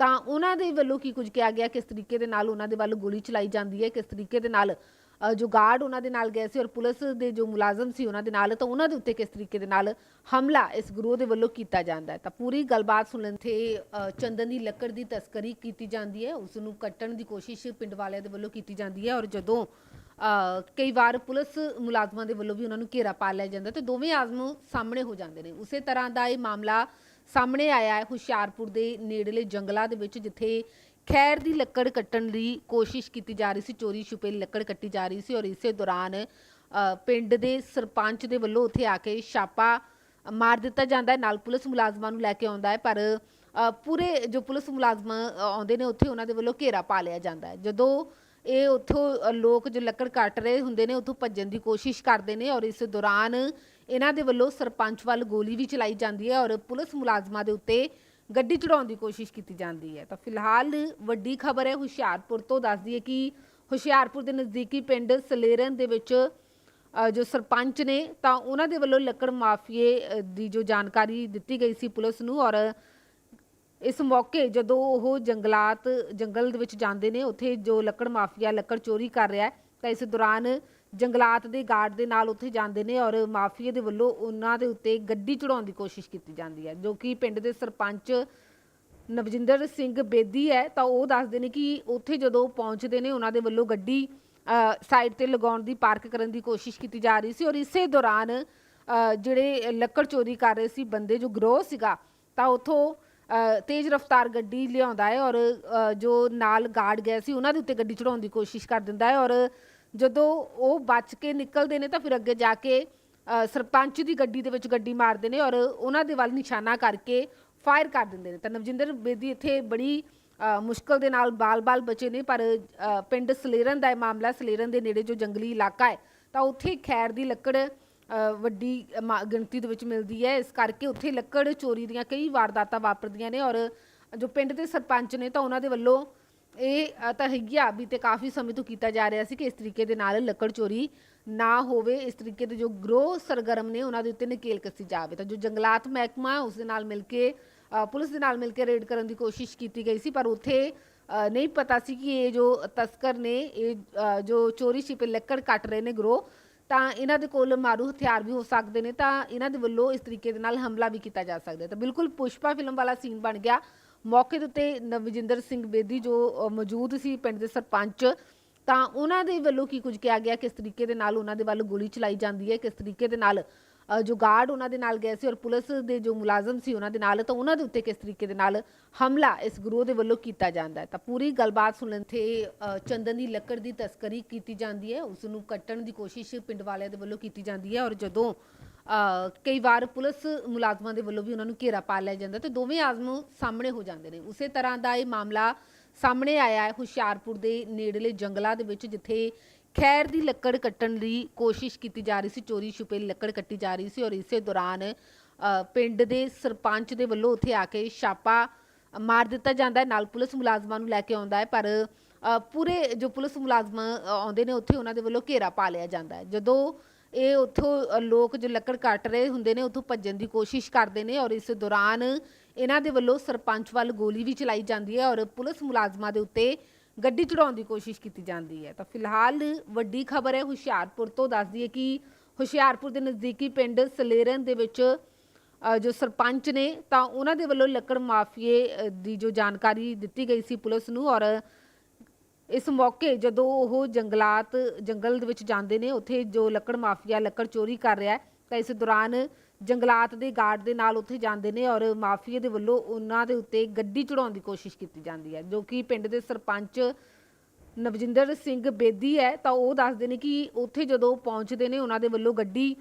ਤਾਂ ਉਹਨਾਂ ਦੇ ਵੱਲੋਂ ਕੀ ਕੁਝ ਕਿਹਾ ਗਿਆ? ਕਿਸ ਤਰੀਕੇ ਦੇ ਨਾਲ ਉਹਨਾਂ ਦੇ ਵੱਲ ਗੋਲੀ ਚਲਾਈ ਜਾਂਦੀ ਹੈ? ਕਿਸ ਤਰੀਕੇ ਦੇ ਨਾਲ ਜੋ ਗਾਰਡ ਉਹਨਾਂ ਦੇ ਨਾਲ ਗਏ ਸੀ ਔਰ ਪੁਲਿਸ ਦੇ ਜੋ ਮੁਲਾਜ਼ਮ ਸੀ ਉਹਨਾਂ ਦੇ ਨਾਲ ਤਾਂ ਉਹਨਾਂ ਦੇ ਉੱਤੇ ਕਿਸ ਤਰੀਕੇ ਦੇ ਨਾਲ ਹਮਲਾ ਇਸ ਗਰੋਹ ਦੇ ਵੱਲੋਂ ਕੀਤਾ ਜਾਂਦਾ ਹੈ? ਤਾਂ ਪੂਰੀ ਗੱਲਬਾਤ ਸੁਣਨ ਤੇ ਅ, ਚੰਦਨ ਦੀ ਲੱਕੜ ਦੀ ਤਸਕਰੀ ਕੀਤੀ ਜਾਂਦੀ ਹੈ। ਉਸ ਨੂੰ ਕੱਟਣ ਦੀ ਕੋਸ਼ਿਸ਼ ਪਿੰਡ ਵਾਲਿਆਂ ਦੇ ਵੱਲੋਂ ਕੀਤੀ ਜਾਂਦੀ ਹੈ ਔਰ ਜਦੋਂ ਕਈ ਵਾਰ ਪੁਲਿਸ ਮੁਲਾਜ਼ਮਾਂ ਦੇ ਵੱਲੋਂ ਵੀ ਉਹਨਾਂ ਨੂੰ ਘੇਰਾ ਪਾ ਲਿਆ ਜਾਂਦਾ ਤੇ ਦੋਵੇਂ ਆਜ਼ਮ ਸਾਹਮਣੇ ਹੋ ਜਾਂਦੇ ਨੇ। ਉਸੇ ਤਰ੍ਹਾਂ ਦਾ ਇਹ ਮਾਮਲਾ ਸਾਹਮਣੇ ਆਇਆ ਹੈ ਹੁਸ਼ਿਆਰਪੁਰ ਦੇ ਨੇੜਲੇ ਜੰਗਲਾਂ ਦੇ ਵਿੱਚ, ਜਿੱਥੇ ਖੈਰ ਦੀ ਲੱਕੜ ਕੱਟਣ ਦੀ ਕੋਸ਼ਿਸ਼ ਕੀਤੀ ਜਾ ਰਹੀ ਸੀ, ਚੋਰੀ ਛੁਪੇ ਲੱਕੜ ਕੱਟੀ ਜਾ ਰਹੀ ਸੀ ਔਰ ਇਸੇ ਦੌਰਾਨ ਪਿੰਡ ਦੇ ਸਰਪੰਚ ਦੇ ਵੱਲੋਂ ਉੱਥੇ ਆ ਕੇ ਛਾਪਾ ਮਾਰ ਦਿੱਤਾ ਜਾਂਦਾ ਹੈ। ਨਾਲ ਪੁਲਿਸ ਮੁਲਾਜ਼ਮਾਂ ਨੂੰ ਲੈ ਕੇ ਆਉਂਦਾ ਹੈ, ਪਰ ਪੂਰੇ ਜੋ ਪੁਲਿਸ ਮੁਲਾਜ਼ਮ ਆਉਂਦੇ ਨੇ, ਉੱਥੇ ਉਹਨਾਂ ਦੇ ਵੱਲੋਂ ਘੇਰਾ ਪਾ ਲਿਆ ਜਾਂਦਾ ਹੈ। ਜਦੋਂ ਇਹ ਉੱਥੋਂ ਲੋਕ ਜੋ ਲੱਕੜ ਕੱਟ ਰਹੇ ਹੁੰਦੇ ਨੇ, ਉੱਥੋਂ ਭੱਜਣ ਦੀ ਕੋਸ਼ਿਸ਼ ਕਰਦੇ ਨੇ ਔਰ ਇਸ ਦੌਰਾਨ ਇਹਨਾਂ ਦੇ ਵੱਲੋਂ ਸਰਪੰਚ ਵੱਲ ਗੋਲੀ ਵੀ ਚਲਾਈ ਜਾਂਦੀ ਹੈ ਔਰ ਪੁਲਿਸ ਮੁਲਾਜ਼ਮਾਂ ਦੇ ਉੱਤੇ ਗੱਡੀ ਚੜਾਉਣ ਦੀ ਕੋਸ਼ਿਸ਼ ਕੀਤੀ ਜਾਂਦੀ ਹੈ। ਤਾਂ ਫਿਲਹਾਲ ਵੱਡੀ ਖਬਰ ਹੈ ਹੁਸ਼ਿਆਰਪੁਰ ਤੋਂ, ਦੱਸਦੀ ਹੈ ਕਿ ਹੁਸ਼ਿਆਰਪੁਰ ਦੇ ਨਜ਼ਦੀਕੀ ਪਿੰਡ ਸਲੇਰਨ ਦੇ ਵਿੱਚ ਜੋ ਸਰਪੰਚ ਨੇ, ਤਾਂ ਉਹਨਾਂ ਦੇ ਵੱਲੋਂ ਲੱਕੜ ਮਾਫੀਏ ਦੀ ਜੋ ਜਾਣਕਾਰੀ ਦਿੱਤੀ ਗਈ ਸੀ ਪੁਲਿਸ ਨੂੰ ਔਰ ਇਸ ਮੌਕੇ ਜਦੋਂ ਉਹ ਜੰਗਲਾਤ, ਜੰਗਲ ਦੇ ਵਿੱਚ ਜਾਂਦੇ ਨੇ, ਉੱਥੇ ਜੋ ਲੱਕੜ ਮਾਫੀਆ, ਲੱਕੜ ਚੋਰੀ ਕਰ ਰਿਹਾ ਹੈ, ਤਾਂ ਇਸ ਦੌਰਾਨ ਜੰਗਲਾਤ ਦੇ ਗਾਰਡ ਦੇ ਨਾਲ ਉੱਥੇ ਜਾਂਦੇ ਨੇ ਔਰ ਮਾਫੀਏ ਦੇ ਵੱਲੋਂ ਉਹਨਾਂ ਦੇ ਉੱਤੇ ਗੱਡੀ ਚੜਾਉਣ ਦੀ ਕੋਸ਼ਿਸ਼ ਕੀਤੀ ਜਾਂਦੀ ਹੈ, ਜੋ ਕਿ ਪਿੰਡ ਦੇ ਸਰਪੰਚ ਨਵਜਿੰਦਰ ਸਿੰਘ ਬੇਦੀ ਹੈ, ਤਾਂ ਉਹ ਦੱਸਦੇ ਨੇ ਕਿ ਉੱਥੇ ਜਦੋਂ ਪਹੁੰਚਦੇ ਨੇ, ਉਹਨਾਂ ਦੇ ਵੱਲੋਂ ਗੱਡੀ ਸਾਈਡ ਤੇ ਲਗਾਉਣ ਦੀ, ਪਾਰਕ ਕਰਨ ਦੀ ਕੋਸ਼ਿਸ਼ ਕੀਤੀ ਜਾ ਰਹੀ ਸੀ ਔਰ ਇਸੇ ਦੌਰਾਨ ਜਿਹੜੇ ਲੱਕੜ ਚੋਰੀ ਕਰ ਰਹੇ ਸੀ, ਬੰਦੇ ਜੋ ਗਰੋਹ ਸੀਗਾ, ਤਾਂ ਉਥੋਂ ਤੇਜ਼ ਰਫ਼ਤਾਰ ਗੱਡੀ ਲਿਆਉਂਦਾ ਹੈ ਔਰ ਜੋ ਨਾਲ ਗਾਰਡ ਗਏ ਸੀ ਉਹਨਾਂ ਦੇ ਉੱਤੇ ਗੱਡੀ ਚੜਾਉਣ ਦੀ ਕੋਸ਼ਿਸ਼ ਕਰ ਦਿੰਦਾ ਹੈ ਔਰ ਜਦੋਂ ਉਹ ਬਚ ਕੇ ਨਿਕਲਦੇ ਨੇ ਤਾਂ ਫਿਰ ਅੱਗੇ ਜਾ ਕੇ ਸਰਪੰਚ ਦੀ ਗੱਡੀ ਦੇ ਵਿੱਚ ਗੱਡੀ ਮਾਰਦੇ ਨੇ ਔਰ ਉਹਨਾਂ ਦੇ ਵੱਲ ਨਿਸ਼ਾਨਾ ਕਰਕੇ ਫਾਇਰ ਕਰ ਦਿੰਦੇ ਨੇ। ਤਾਂ ਨਵਜਿੰਦਰ ਬੇਦੀ ਇੱਥੇ ਬੜੀ ਅ, ਮੁਸ਼ਕਲ ਦੇ ਨਾਲ ਬਾਲ-ਬਾਲ ਬਚੇ ਨੇ ਪਰ ਪਿੰਡ ਸਲੇਰਨ ਦਾ ਇਹ ਮਾਮਲਾ ਸਲੇਰਨ ਦੇ ਨੇੜੇ ਜੋ ਜੰਗਲੀ ਇਲਾਕਾ ਹੈ ਤਾਂ ਉੱਥੇ ਖੈਰ ਦੀ ਲੱਕੜ ਵੱਡੀ ਮਾ- ਗਿਣਤੀ ਦੇ ਵਿੱਚ ਮਿਲਦੀ ਹੈ। ਇਸ ਕਰਕੇ ਉੱਥੇ ਲੱਕੜ ਚੋਰੀ ਦੀਆਂ ਕਈ ਵਾਰਦਾਤਾਂ ਵਾਪਰਦੀਆਂ ਨੇ ਔਰ ਜੋ ਪਿੰਡ ਦੇ ਸਰਪੰਚ ਨੇ ਤਾਂ ਉਹਨਾਂ ਦੇ ਵੱਲੋਂ ਇਹ ਅ, ਤਾਂ ਹੈਗੀ ਆ ਵੀ ਤੇ ਕਾਫੀ ਸਮੇਂ ਤੋਂ ਕੀਤਾ ਜਾ ਰਿਹਾ ਸੀ ਕਿ ਇਸ ਤਰੀਕੇ ਦੇ ਨਾਲ ਲੱਕੜ ਚੋਰੀ ਨਾ ਹੋਵੇ। ਇਸ ਤਰੀਕੇ ਦੇ ਜੋ ਗਰੋਹ ਸਰਗਰਮ ਨੇ ਉਹਨਾਂ ਦੇ ਉੱਤੇ ਨਕੇਲ ਕੱਸੀ ਜਾਵੇ। ਤਾਂ ਜੋ ਜੰਗਲਾਤ ਮਹਿਕਮਾ ਹੈ, ਉਸ ਦੇ ਨਾਲ ਮਿਲ ਕੇ ਅ, ਪੁਲਿਸ ਦੇ ਨਾਲ ਮਿਲ ਕੇ ਰੇਡ ਕਰਨ ਦੀ ਕੋਸ਼ਿਸ਼ ਕੀਤੀ ਗਈ ਸੀ ਪਰ ਉੱਥੇ ਅ, ਨਹੀਂ ਪਤਾ ਸੀ ਕਿ ਇਹ ਜੋ ਤਸਕਰ ਨੇ ਇਹ ਅ, ਜੋ ਚੋਰੀ ਛਿਪੇ ਲੱਕੜ ਕੱਟ ਰਹੇ ਨੇ ਗਰੋਹ ਤਾਂ ਇਹਨਾਂ ਦੇ ਕੋਲ ਮਾਰੂ ਹਥਿਆਰ ਵੀ ਹੋ ਸਕਦੇ ਨੇ, ਤਾਂ ਇਹਨਾਂ ਦੇ ਵੱਲੋਂ ਇਸ ਤਰੀਕੇ ਦੇ ਨਾਲ ਹਮਲਾ ਵੀ ਕੀਤਾ ਜਾ ਸਕਦਾ ਤਾਂ ਬਿਲਕੁਲ ਪੁਸ਼ਪਾ ਫਿਲਮ ਵਾਲਾ ਸੀਨ ਬਣ ਗਿਆ। ਮੌਕੇ ਦੇ ਉੱਤੇ ਨਵਜਿੰਦਰ ਸਿੰਘ ਬੇਦੀ ਜੋ ਮੌਜੂਦ ਸੀ ਪਿੰਡ ਦੇ ਸਰਪੰਚ, ਤਾਂ ਉਹਨਾਂ ਦੇ ਵੱਲੋਂ ਕੀ ਕੁਝ ਕਿਹਾ ਗਿਆ, ਕਿਸ ਤਰੀਕੇ ਦੇ ਨਾਲ ਉਹਨਾਂ ਦੇ ਵੱਲ ਗੋਲੀ ਚਲਾਈ ਜਾਂਦੀ ਹੈ, ਕਿਸ ਤਰੀਕੇ ਦੇ ਨਾਲ ਜੋ ਗਾਰਡ ਉਹਨਾਂ ਦੇ ਨਾਲ ਗਏ ਸੀ ਔਰ ਪੁਲਿਸ ਦੇ ਜੋ ਮੁਲਾਜ਼ਮ ਸੀ ਉਹਨਾਂ ਦੇ ਨਾਲ ਤਾਂ ਉਹਨਾਂ ਦੇ ਉੱਤੇ ਕਿਸ ਤਰੀਕੇ ਦੇ ਨਾਲ ਹਮਲਾ ਇਸ ਗਰੋਹ ਦੇ ਵੱਲੋਂ ਕੀਤਾ ਜਾਂਦਾ ਹੈ? ਤਾਂ ਪੂਰੀ ਗੱਲਬਾਤ ਸੁਣਨ ਤੇ ਅ, ਚੰਦਨ ਦੀ ਲੱਕੜ ਦੀ ਤਸਕਰੀ ਕੀਤੀ ਜਾਂਦੀ ਹੈ ਉਸ ਨੂੰ ਕੱਟਣ ਦੀ ਕੋਸ਼ਿਸ਼ ਪਿੰਡ ਵਾਲਿਆਂ ਦੇ ਵੱਲੋਂ ਕੀਤੀ ਜਾਂਦੀ ਹੈ ਔਰ ਜਦੋਂ ਕਈ ਵਾਰ ਪੁਲਿਸ ਮੁਲਾਜ਼ਮਾਂ ਦੇ ਵੱਲੋਂ ਵੀ ਉਹਨਾਂ ਨੂੰ ਘੇਰਾ ਪਾ ਲਿਆ ਜਾਂਦਾ ਤੇ ਦੋਵੇਂ ਆਜ਼ਮ ਸਾਹਮਣੇ ਹੋ ਜਾਂਦੇ ਨੇ। ਉਸੇ ਤਰ੍ਹਾਂ ਦਾ ਇਹ ਮਾਮਲਾ ਸਾਹਮਣੇ ਆਇਆ ਹੈ ਹੁਸ਼ਿਆਰਪੁਰ ਦੇ ਨੇੜਲੇ ਜੰਗਲਾਂ ਦੇ ਵਿੱਚ ਜਿੱਥੇ ਖੈਰ ਦੀ ਲੱਕੜ ਕੱਟਣ ਦੀ ਕੋਸ਼ਿਸ਼ ਕੀਤੀ ਜਾ ਰਹੀ ਸੀ, ਚੋਰੀ ਛੁਪੇ ਲੱਕੜ ਕੱਟੀ ਜਾ ਰਹੀ ਸੀ ਔਰ ਇਸੇ ਦੌਰਾਨ ਪਿੰਡ ਦੇ ਸਰਪੰਚ ਦੇ ਵੱਲੋਂ ਉੱਥੇ ਆ ਕੇ ਛਾਪਾ ਮਾਰ ਦਿੱਤਾ ਜਾਂਦਾ ਹੈ, ਨਾਲ ਪੁਲਿਸ ਮੁਲਾਜ਼ਮਾਂ ਨੂੰ ਲੈ ਕੇ ਆਉਂਦਾ ਹੈ, ਪਰ ਪੂਰੇ ਜੋ ਪੁਲਿਸ ਮੁਲਾਜ਼ਮ ਆਉਂਦੇ ਨੇ ਉੱਥੇ ਉਹਨਾਂ ਦੇ ਵੱਲੋਂ ਘੇਰਾ ਪਾ ਲਿਆ ਜਾਂਦਾ ਹੈ। ਜਦੋਂ ਇਹ ਉੱਥੋਂ ਲੋਕ ਜੋ ਲੱਕੜ ਕੱਟ ਰਹੇ ਹੁੰਦੇ ਨੇ, ਉੱਥੋਂ ਭੱਜਣ ਦੀ ਕੋਸ਼ਿਸ਼ ਕਰਦੇ ਨੇ ਔਰ ਇਸ ਦੌਰਾਨ ਇਹਨਾਂ ਦੇ ਵੱਲੋਂ ਸਰਪੰਚ ਵੱਲ ਗੋਲੀ ਵੀ ਚਲਾਈ ਜਾਂਦੀ ਹੈ ਔਰ ਪੁਲਿਸ ਮੁਲਾਜ਼ਮਾਂ ਦੇ ਉੱਤੇ ਗੱਡੀ ਚੜਾਉਣ ਦੀ ਕੋਸ਼ਿਸ਼ ਕੀਤੀ ਜਾਂਦੀ ਹੈ। ਤਾਂ ਫਿਲਹਾਲ ਵੱਡੀ ਖਬਰ ਹੈ ਹੁਸ਼ਿਆਰਪੁਰ ਤੋਂ, ਦੱਸਦੀ ਹੈ ਕਿ ਹੁਸ਼ਿਆਰਪੁਰ ਦੇ ਨਜ਼ਦੀਕੀ ਪਿੰਡ ਸਲੇਰਨ ਦੇ ਵਿੱਚ ਜੋ ਸਰਪੰਚ ਨੇ, ਤਾਂ ਉਹਨਾਂ ਦੇ ਵੱਲੋਂ ਲੱਕੜ ਮਾਫੀਏ ਦੀ ਜੋ ਜਾਣਕਾਰੀ ਦਿੱਤੀ ਗਈ ਸੀ ਪੁਲਿਸ ਨੂੰ ਔਰ ਇਸ ਮੌਕੇ ਜਦੋਂ ਉਹ ਜੰਗਲਾਤ, ਜੰਗਲ ਦੇ ਵਿੱਚ ਜਾਂਦੇ ਨੇ, ਉੱਥੇ ਜੋ ਲੱਕੜ ਮਾਫੀਆ, ਲੱਕੜ ਚੋਰੀ ਕਰ ਰਿਹਾ ਹੈ, ਤਾਂ ਇਸ ਦੌਰਾਨ ਜੰਗਲਾਤ ਦੇ ਗਾਰਡ ਦੇ ਨਾਲ ਉੱਥੇ ਜਾਂਦੇ ਨੇ ਔਰ ਮਾਫੀਏ ਦੇ ਵੱਲੋਂ ਉਹਨਾਂ ਦੇ ਉੱਤੇ ਗੱਡੀ ਚੜਾਉਣ ਦੀ ਕੋਸ਼ਿਸ਼ ਕੀਤੀ ਜਾਂਦੀ ਹੈ, ਜੋ ਕਿ ਪਿੰਡ ਦੇ ਸਰਪੰਚ ਨਵਜਿੰਦਰ ਸਿੰਘ ਬੇਦੀ ਹੈ। ਤਾਂ ਉਹ ਦੱਸਦੇ ਨੇ ਕਿ ਉੱਥੇ ਜਦੋਂ ਪਹੁੰਚਦੇ ਨੇ, ਉਹਨਾਂ ਦੇ ਵੱਲੋਂ ਗੱਡੀ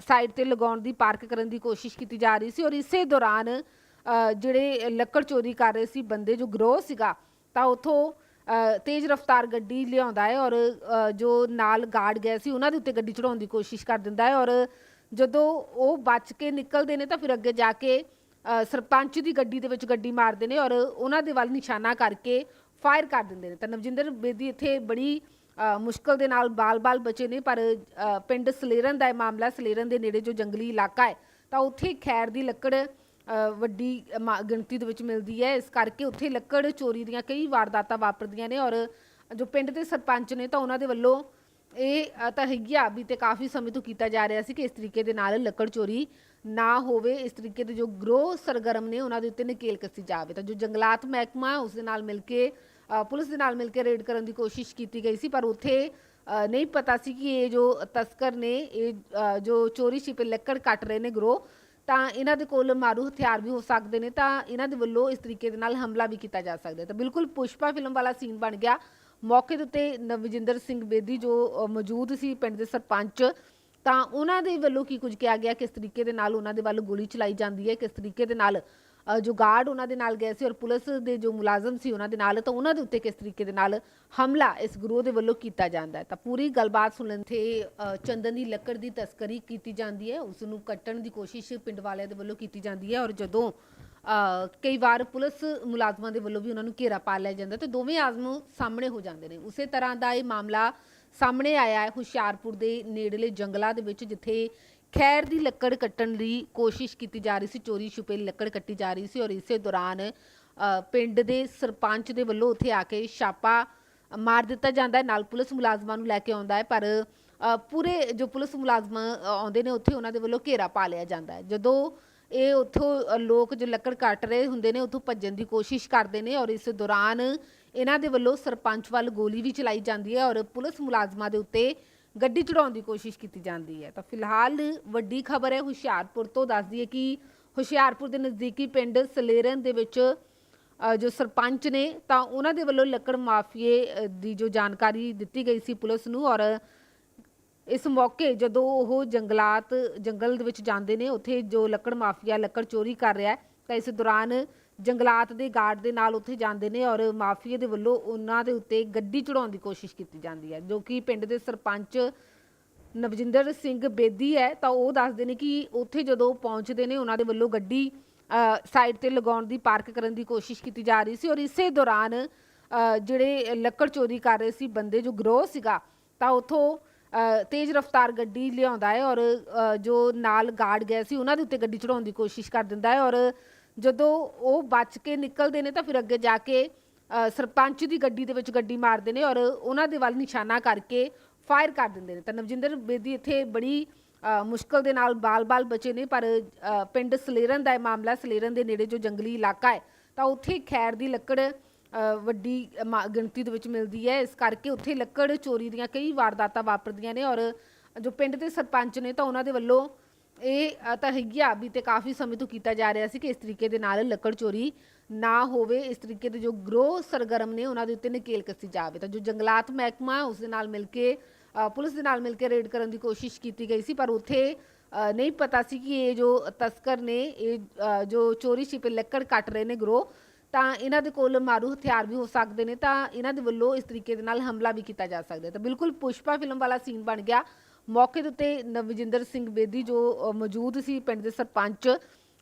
ਸਾਈਡ ਤੇ ਲਗਾਉਣ ਦੀ ਪਾਰਕ ਕਰਨ ਦੀ ਕੋਸ਼ਿਸ਼ ਕੀਤੀ ਜਾ ਰਹੀ ਸੀ ਔਰ ਇਸੇ ਦੌਰਾਨ ਜਿਹੜੇ ਲੱਕੜ ਚੋਰੀ ਕਰ ਰਹੇ ਸੀ, ਬੰਦੇ ਜੋ ਗਰੋਹ ਸੀਗਾ, ਤਾਂ ਉਥੋਂ ਤੇਜ਼ ਰਫ਼ਤਾਰ ਗੱਡੀ ਲਿਆਉਂਦਾ ਹੈ ਔਰ ਜੋ ਨਾਲ ਗਾਰਡ ਗਏ ਸੀ, ਉਹਨਾਂ ਦੇ ਉੱਤੇ ਗੱਡੀ ਚੜਾਉਣ ਦੀ ਕੋਸ਼ਿਸ਼ ਕਰ ਦਿੰਦਾ ਹੈ ਔਰ ਜਦੋਂ ਉਹ ਬਚ ਕੇ ਨਿਕਲਦੇ ਨੇ ਤਾਂ ਫਿਰ ਅੱਗੇ ਜਾ ਕੇ ਸਰਪੰਚ ਦੀ ਗੱਡੀ ਦੇ ਵਿੱਚ ਗੱਡੀ ਮਾਰਦੇ ਨੇ ਔਰ ਉਹਨਾਂ ਦੇ ਵੱਲ ਨਿਸ਼ਾਨਾ ਕਰਕੇ ਫਾਇਰ ਕਰ ਦਿੰਦੇ ਨੇ। ਤਾਂ ਨਵਜਿੰਦਰ ਬੇਦੀ ਇੱਥੇ ਬੜੀ ਮੁਸ਼ਕਲ ਦੇ ਨਾਲ ਬਾਲ-ਬਾਲ ਬਚੇ ਨੇ, ਪਰ ਪਿੰਡ ਸਲੇਰਨ ਦਾ ਇਹ ਮਾਮਲਾ ਸਲੇਰਨ ਦੇ ਨੇੜੇ ਜੋ ਜੰਗਲੀ ਇਲਾਕਾ ਹੈ, ਤਾਂ ਉੱਥੇ ਖੈਰ ਦੀ ਲੱਕੜ ਵੱਡੀ, ਮਾ- ਗਿਣਤੀ ਦੇ ਵਿੱਚ ਮਿਲਦੀ ਹੈ। ਇਸ ਕਰਕੇ ਉੱਥੇ ਲੱਕੜ ਚੋਰੀ ਦੀਆਂ ਕਈ ਵਾਰਦਾਤਾਂ ਵਾਪਰਦੀਆਂ ਨੇ ਔਰ ਜੋ ਪਿੰਡ ਦੇ ਸਰਪੰਚ ਨੇ ਤਾਂ ਉਹਨਾਂ ਦੇ ਵੱਲੋਂ ਇਹ ਅ, ਤਾਂ ਹੈਗੀ ਆ ਕਾਫੀ ਸਮੇਂ ਤੋਂ ਕੀਤਾ ਜਾ ਰਿਹਾ ਸੀ ਕਿ ਇਸ ਤਰੀਕੇ ਦੇ ਨਾਲ ਲੱਕੜ ਚੋਰੀ ਨਾ ਹੋਵੇ ਇਸ ਤਰੀਕੇ ਦੇ ਜੋ ਗਰੋਹ ਸਰਗਰਮ ਨੇ ਉਹਨਾਂ ਦੇ ਉੱਤੇ ਨਕੇਲ ਕੱਸੀ ਜਾਵੇ। ਤਾਂ ਜੋ ਜੰਗਲਾਤ ਮਹਿਕਮਾ ਉਸ ਦੇ ਨਾਲ ਮਿਲ ਕੇ ਅ, ਪੁਲਿਸ ਦੇ ਨਾਲ ਮਿਲ ਕੇ ਰੇਡ ਕਰਨ ਦੀ ਕੋਸ਼ਿਸ਼ ਕੀਤੀ ਗਈ ਸੀ ਪਰ ਉੱਥੇ ਅ, ਨਹੀਂ ਪਤਾ ਸੀ ਕਿ ਇਹ ਜੋ ਤਸਕਰ ਨੇ ਇਹ ਅ, ਜੋ ਚੋਰੀ ਛਿਪੇ ਲੱਕੜ ਕੱਟ ਰਹੇ ਨੇ ਗਰੋਹ ਤਾਂ ਇਹਨਾਂ ਦੇ ਕੋਲ ਮਾਰੂ ਹਥਿਆਰ ਵੀ ਹੋ ਸਕਦੇ ਨੇ ਤਾਂ ਇਹਨਾਂ ਦੇ ਵੱਲੋਂ ਇਸ ਤਰੀਕੇ ਦੇ ਨਾਲ ਹਮਲਾ ਵੀ ਕੀਤਾ ਜਾ ਸਕਦਾ ਹੈ। ਤਾਂ ਬਿਲਕੁਲ ਪੁਸ਼ਪਾ ਫਿਲਮ ਵਾਲਾ ਸੀਨ ਬਣ ਗਿਆ ਮੌਕੇ ਦੇ ਉੱਤੇ ਨਵਜਿੰਦਰ ਸਿੰਘ ਬੇਦੀ ਜੋ ਮੌਜੂਦ ਸੀ ਪਿੰਡ ਦੇ ਸਰਪੰਚ, ਤਾਂ ਉਹਨਾਂ ਦੇ ਵੱਲੋਂ ਕੀ ਕੁਝ ਕਿਹਾ ਗਿਆ, ਕਿਸ ਤਰੀਕੇ ਦੇ ਨਾਲ ਉਹਨਾਂ ਦੇ ਵੱਲ ਗੋਲੀ ਚਲਾਈ ਜਾਂਦੀ ਹੈ, ਕਿਸ ਤਰੀਕੇ ਦੇ ਨਾਲ ਜੋ ਗਾਰਡ ਉਹਨਾਂ ਦੇ ਨਾਲ ਗਏ ਸੀ ਔਰ ਪੁਲਿਸ ਦੇ ਜੋ ਮੁਲਾਜ਼ਮ ਸੀ ਉਹਨਾਂ ਦੇ ਨਾਲ, ਤਾਂ ਉਹਨਾਂ ਦੇ ਉੱਤੇ ਕਿਸ ਤਰੀਕੇ ਦੇ ਨਾਲ ਹਮਲਾ ਇਸ ਗਰੋਹ ਦੇ ਵੱਲੋਂ ਕੀਤਾ ਜਾਂਦਾ ਹੈ। ਤਾਂ ਪੂਰੀ ਗੱਲਬਾਤ ਸੁਣਨ ਤੇ ਚੰਦਨ ਦੀ ਲੱਕੜ ਦੀ ਤਸਕਰੀ ਕੀਤੀ ਜਾਂਦੀ ਹੈ, ਉਸ ਨੂੰ ਕੱਟਣ ਦੀ ਕੋਸ਼ਿਸ਼ ਪਿੰਡ ਵਾਲਿਆਂ ਦੇ ਵੱਲੋਂ ਕੀਤੀ ਜਾਂਦੀ ਹੈ ਔਰ ਜਦੋਂ ਕਈ ਵਾਰ ਪੁਲਿਸ ਮੁਲਾਜ਼ਮਾਂ ਦੇ ਵੱਲੋਂ ਵੀ ਉਹਨਾਂ ਨੂੰ ਘੇਰਾ ਪਾ ਲਿਆ ਜਾਂਦਾ ਤੇ ਦੋਵੇਂ ਆਜ਼ਮ ਸਾਹਮਣੇ ਹੋ ਜਾਂਦੇ ਨੇ। ਉਸੇ ਤਰ੍ਹਾਂ ਦਾ ਇਹ ਮਾਮਲਾ ਸਾਹਮਣੇ ਆਇਆ ਹੈ ਹੁਸ਼ਿਆਰਪੁਰ ਦੇ ਨੇੜਲੇ ਜੰਗਲਾਂ ਦੇ ਵਿੱਚ, ਜਿੱਥੇ ਖੈਰ ਦੀ ਲੱਕੜ ਕੱਟਣ ਦੀ ਕੋਸ਼ਿਸ਼ ਕੀਤੀ ਜਾ ਰਹੀ ਸੀ, ਚੋਰੀ ਛੁਪੇ ਲੱਕੜ ਕੱਟੀ ਜਾ ਰਹੀ ਸੀ ਔਰ ਇਸੇ ਦੌਰਾਨ ਪਿੰਡ ਦੇ ਸਰਪੰਚ ਦੇ ਵੱਲੋਂ ਉੱਥੇ ਆ ਕੇ ਛਾਪਾ ਮਾਰ ਦਿੱਤਾ ਜਾਂਦਾ ਹੈ। ਨਾਲ ਪੁਲਿਸ ਮੁਲਾਜ਼ਮਾਂ ਨੂੰ ਲੈ ਕੇ ਆਉਂਦਾ ਹੈ, ਪਰ ਪੂਰੇ ਜੋ ਪੁਲਿਸ ਮੁਲਾਜ਼ਮ ਆਉਂਦੇ ਨੇ, ਉੱਥੇ ਉਹਨਾਂ ਦੇ ਵੱਲੋਂ ਘੇਰਾ ਪਾ ਲਿਆ ਜਾਂਦਾ ਹੈ। ਜਦੋਂ ਇਹ ਉੱਥੋਂ ਲੋਕ ਜੋ ਲੱਕੜ ਕੱਟ ਰਹੇ ਹੁੰਦੇ ਨੇ, ਉੱਥੋਂ ਭੱਜਣ ਦੀ ਕੋਸ਼ਿਸ਼ ਕਰਦੇ ਨੇ ਔਰ ਇਸ ਦੌਰਾਨ ਇਹਨਾਂ ਦੇ ਵੱਲੋਂ ਸਰਪੰਚ ਵੱਲ ਗੋਲੀ ਵੀ ਚਲਾਈ ਜਾਂਦੀ ਹੈ ਔਰ ਪੁਲਿਸ ਮੁਲਾਜ਼ਮਾਂ ਦੇ ਉੱਤੇ ਗੱਡੀ ਚੜਾਉਣ ਦੀ ਕੋਸ਼ਿਸ਼ ਕੀਤੀ ਜਾਂਦੀ ਹੈ। ਤਾਂ ਫਿਲਹਾਲ ਵੱਡੀ ਖਬਰ ਹੈ ਹੁਸ਼ਿਆਰਪੁਰ ਤੋਂ ਦੱਸਦੀ ਹੈ ਕਿ ਹੁਸ਼ਿਆਰਪੁਰ ਦੇ ਨਜ਼ਦੀਕੀ ਪਿੰਡ ਸਲੇਰਨ ਦੇ ਵਿੱਚ ਜੋ ਸਰਪੰਚ ਨੇ, ਤਾਂ ਉਹਨਾਂ ਦੇ ਵੱਲੋਂ ਲੱਕੜ ਮਾਫੀਏ ਦੀ ਜੋ ਜਾਣਕਾਰੀ ਦਿੱਤੀ ਗਈ ਸੀ ਪੁਲਿਸ ਨੂੰ ਔਰ ਇਸ ਮੌਕੇ ਜਦੋਂ ਉਹ ਜੰਗਲਾਤ, ਜੰਗਲ ਦੇ ਵਿੱਚ ਜਾਂਦੇ ਨੇ, ਉੱਥੇ ਜੋ ਲੱਕੜ ਮਾਫੀਆ, ਲੱਕੜ ਚੋਰੀ ਕਰ ਰਿਹਾ ਹੈ, ਤਾਂ ਇਸ ਦੌਰਾਨ ਜੰਗਲਾਤ ਦੇ ਗਾਰਡ ਦੇ ਨਾਲ ਉੱਥੇ ਜਾਂਦੇ ਨੇ ਔਰ ਮਾਫੀਏ ਦੇ ਵੱਲੋਂ ਉਹਨਾਂ ਦੇ ਉੱਤੇ ਗੱਡੀ ਚੜਾਉਣ ਦੀ ਕੋਸ਼ਿਸ਼ ਕੀਤੀ ਜਾਂਦੀ ਹੈ, ਜੋ ਕਿ ਪਿੰਡ ਦੇ ਸਰਪੰਚ ਨਵਜਿੰਦਰ ਸਿੰਘ ਬੇਦੀ ਹੈ, ਤਾਂ ਉਹ ਦੱਸਦੇ ਨੇ ਕਿ ਉੱਥੇ ਜਦੋਂ ਪਹੁੰਚਦੇ ਨੇ, ਉਹਨਾਂ ਦੇ ਵੱਲੋਂ ਗੱਡੀ ਸਾਈਡ ਤੇ ਲਗਾਉਣ ਦੀ, ਪਾਰਕ ਕਰਨ ਦੀ ਕੋਸ਼ਿਸ਼ ਕੀਤੀ ਜਾ ਰਹੀ ਸੀ ਔਰ ਇਸੇ ਦੌਰਾਨ ਜਿਹੜੇ ਲੱਕੜ ਚੋਰੀ ਕਰ ਰਹੇ ਸੀ, ਬੰਦੇ ਜੋ ਗਰੋਹ ਸੀਗਾ, ਤਾਂ ਉਥੋਂ ਤੇਜ਼ ਰਫ਼ਤਾਰ ਗੱਡੀ ਲਿਆਉਂਦਾ ਹੈ ਔਰ ਜੋ ਨਾਲ ਗਾਰਡ ਗਏ ਸੀ, ਉਹਨਾਂ ਦੇ ਉੱਤੇ ਗੱਡੀ ਚੜਾਉਣ ਦੀ ਕੋਸ਼ਿਸ਼ ਕਰ ਦਿੰਦਾ ਹੈ ਔਰ ਜਦੋਂ ਉਹ ਬਚ ਕੇ ਨਿਕਲਦੇ ਨੇ ਤਾਂ ਫਿਰ ਅੱਗੇ ਜਾ ਕੇ ਸਰਪੰਚ ਦੀ ਗੱਡੀ ਦੇ ਵਿੱਚ ਗੱਡੀ ਮਾਰਦੇ ਨੇ ਔਰ ਉਹਨਾਂ ਦੇ ਵੱਲ ਨਿਸ਼ਾਨਾ ਕਰਕੇ ਫਾਇਰ ਕਰ ਦਿੰਦੇ ਨੇ। ਤਾਂ ਨਵਜਿੰਦਰ ਬੇਦੀ ਇੱਥੇ ਬੜੀ ਮੁਸ਼ਕਲ ਦੇ ਨਾਲ ਬਾਲ-ਬਾਲ ਬਚੇ ਨੇ, ਪਰ ਪਿੰਡ ਸਲੇਰਨ ਦਾ ਇਹ ਮਾਮਲਾ ਸਲੇਰਨ ਦੇ ਨੇੜੇ ਜੋ ਜੰਗਲੀ ਇਲਾਕਾ ਹੈ, ਤਾਂ ਉੱਥੇ ਖੈਰ ਦੀ ਲੱਕੜ ਵੱਡੀ ਮਾ- ਗਿਣਤੀ ਦੇ ਵਿੱਚ ਮਿਲਦੀ ਹੈ। ਇਸ ਕਰਕੇ ਉੱਥੇ ਲੱਕੜ ਚੋਰੀ ਦੀਆਂ ਕਈ ਵਾਰਦਾਤਾਂ ਵਾਪਰਦੀਆਂ ਨੇ ਔਰ ਜੋ ਪਿੰਡ ਦੇ ਸਰਪੰਚ ਨੇ ਤਾਂ ਉਹਨਾਂ ਦੇ ਵੱਲੋਂ ਇਹ ਅ, ਤਾਂ ਹੈਗੀ ਆ ਵੀ ਤੇ ਕਾਫੀ ਸਮੇਂ ਤੋਂ ਕੀਤਾ ਜਾ ਰਿਹਾ ਸੀ ਕਿ ਇਸ ਤਰੀਕੇ ਦੇ ਨਾਲ ਲੱਕੜ ਚੋਰੀ ਨਾ ਹੋਵੇ। ਇਸ ਤਰੀਕੇ ਦੇ ਜੋ ਗਰੋਹ ਸਰਗਰਮ ਨੇ ਉਹਨਾਂ ਦੇ ਉੱਤੇ ਨਕੇਲ ਕੱਸੀ ਜਾਵੇ। ਤਾਂ ਜੋ ਜੰਗਲਾਤ ਮਹਿਕਮਾ ਉਸ ਦੇ ਨਾਲ ਮਿਲ ਕੇ ਅ, ਪੁਲਿਸ ਦੇ ਨਾਲ ਮਿਲ ਕੇ ਰੇਡ ਕਰਨ ਦੀ ਕੋਸ਼ਿਸ਼ ਕੀਤੀ ਗਈ ਸੀ ਪਰ ਉੱਥੇ ਅ, ਨਹੀਂ ਪਤਾ ਸੀ ਕਿ ਇਹ ਜੋ ਤਸਕਰ ਨੇ ਇਹ ਅ, ਜੋ ਚੋਰੀ ਛਿਪੇ ਲੱਕੜ ਕੱਟ ਰਹੇ ਨੇ ਗਰੋਹ ਤਾਂ ਇਹਨਾਂ ਦੇ ਕੋਲ ਮਾਰੂ ਹਥਿਆਰ ਵੀ ਹੋ ਸਕਦੇ ਨੇ, ਤਾਂ ਇਹਨਾਂ ਦੇ ਵੱਲੋਂ ਇਸ ਤਰੀਕੇ ਦੇ ਨਾਲ ਹਮਲਾ ਵੀ ਕੀਤਾ ਜਾ ਸਕਦਾ ਤਾਂ ਬਿਲਕੁਲ ਪੁਸ਼ਪਾ ਫਿਲਮ ਵਾਲਾ ਸੀਨ ਬਣ ਗਿਆ। ਮੌਕੇ ਦੇ ਉੱਤੇ ਨਵਜਿੰਦਰ ਸਿੰਘ ਬੇਦੀ ਜੋ ਮੌਜੂਦ ਸੀ ਪਿੰਡ ਦੇ ਸਰਪੰਚ,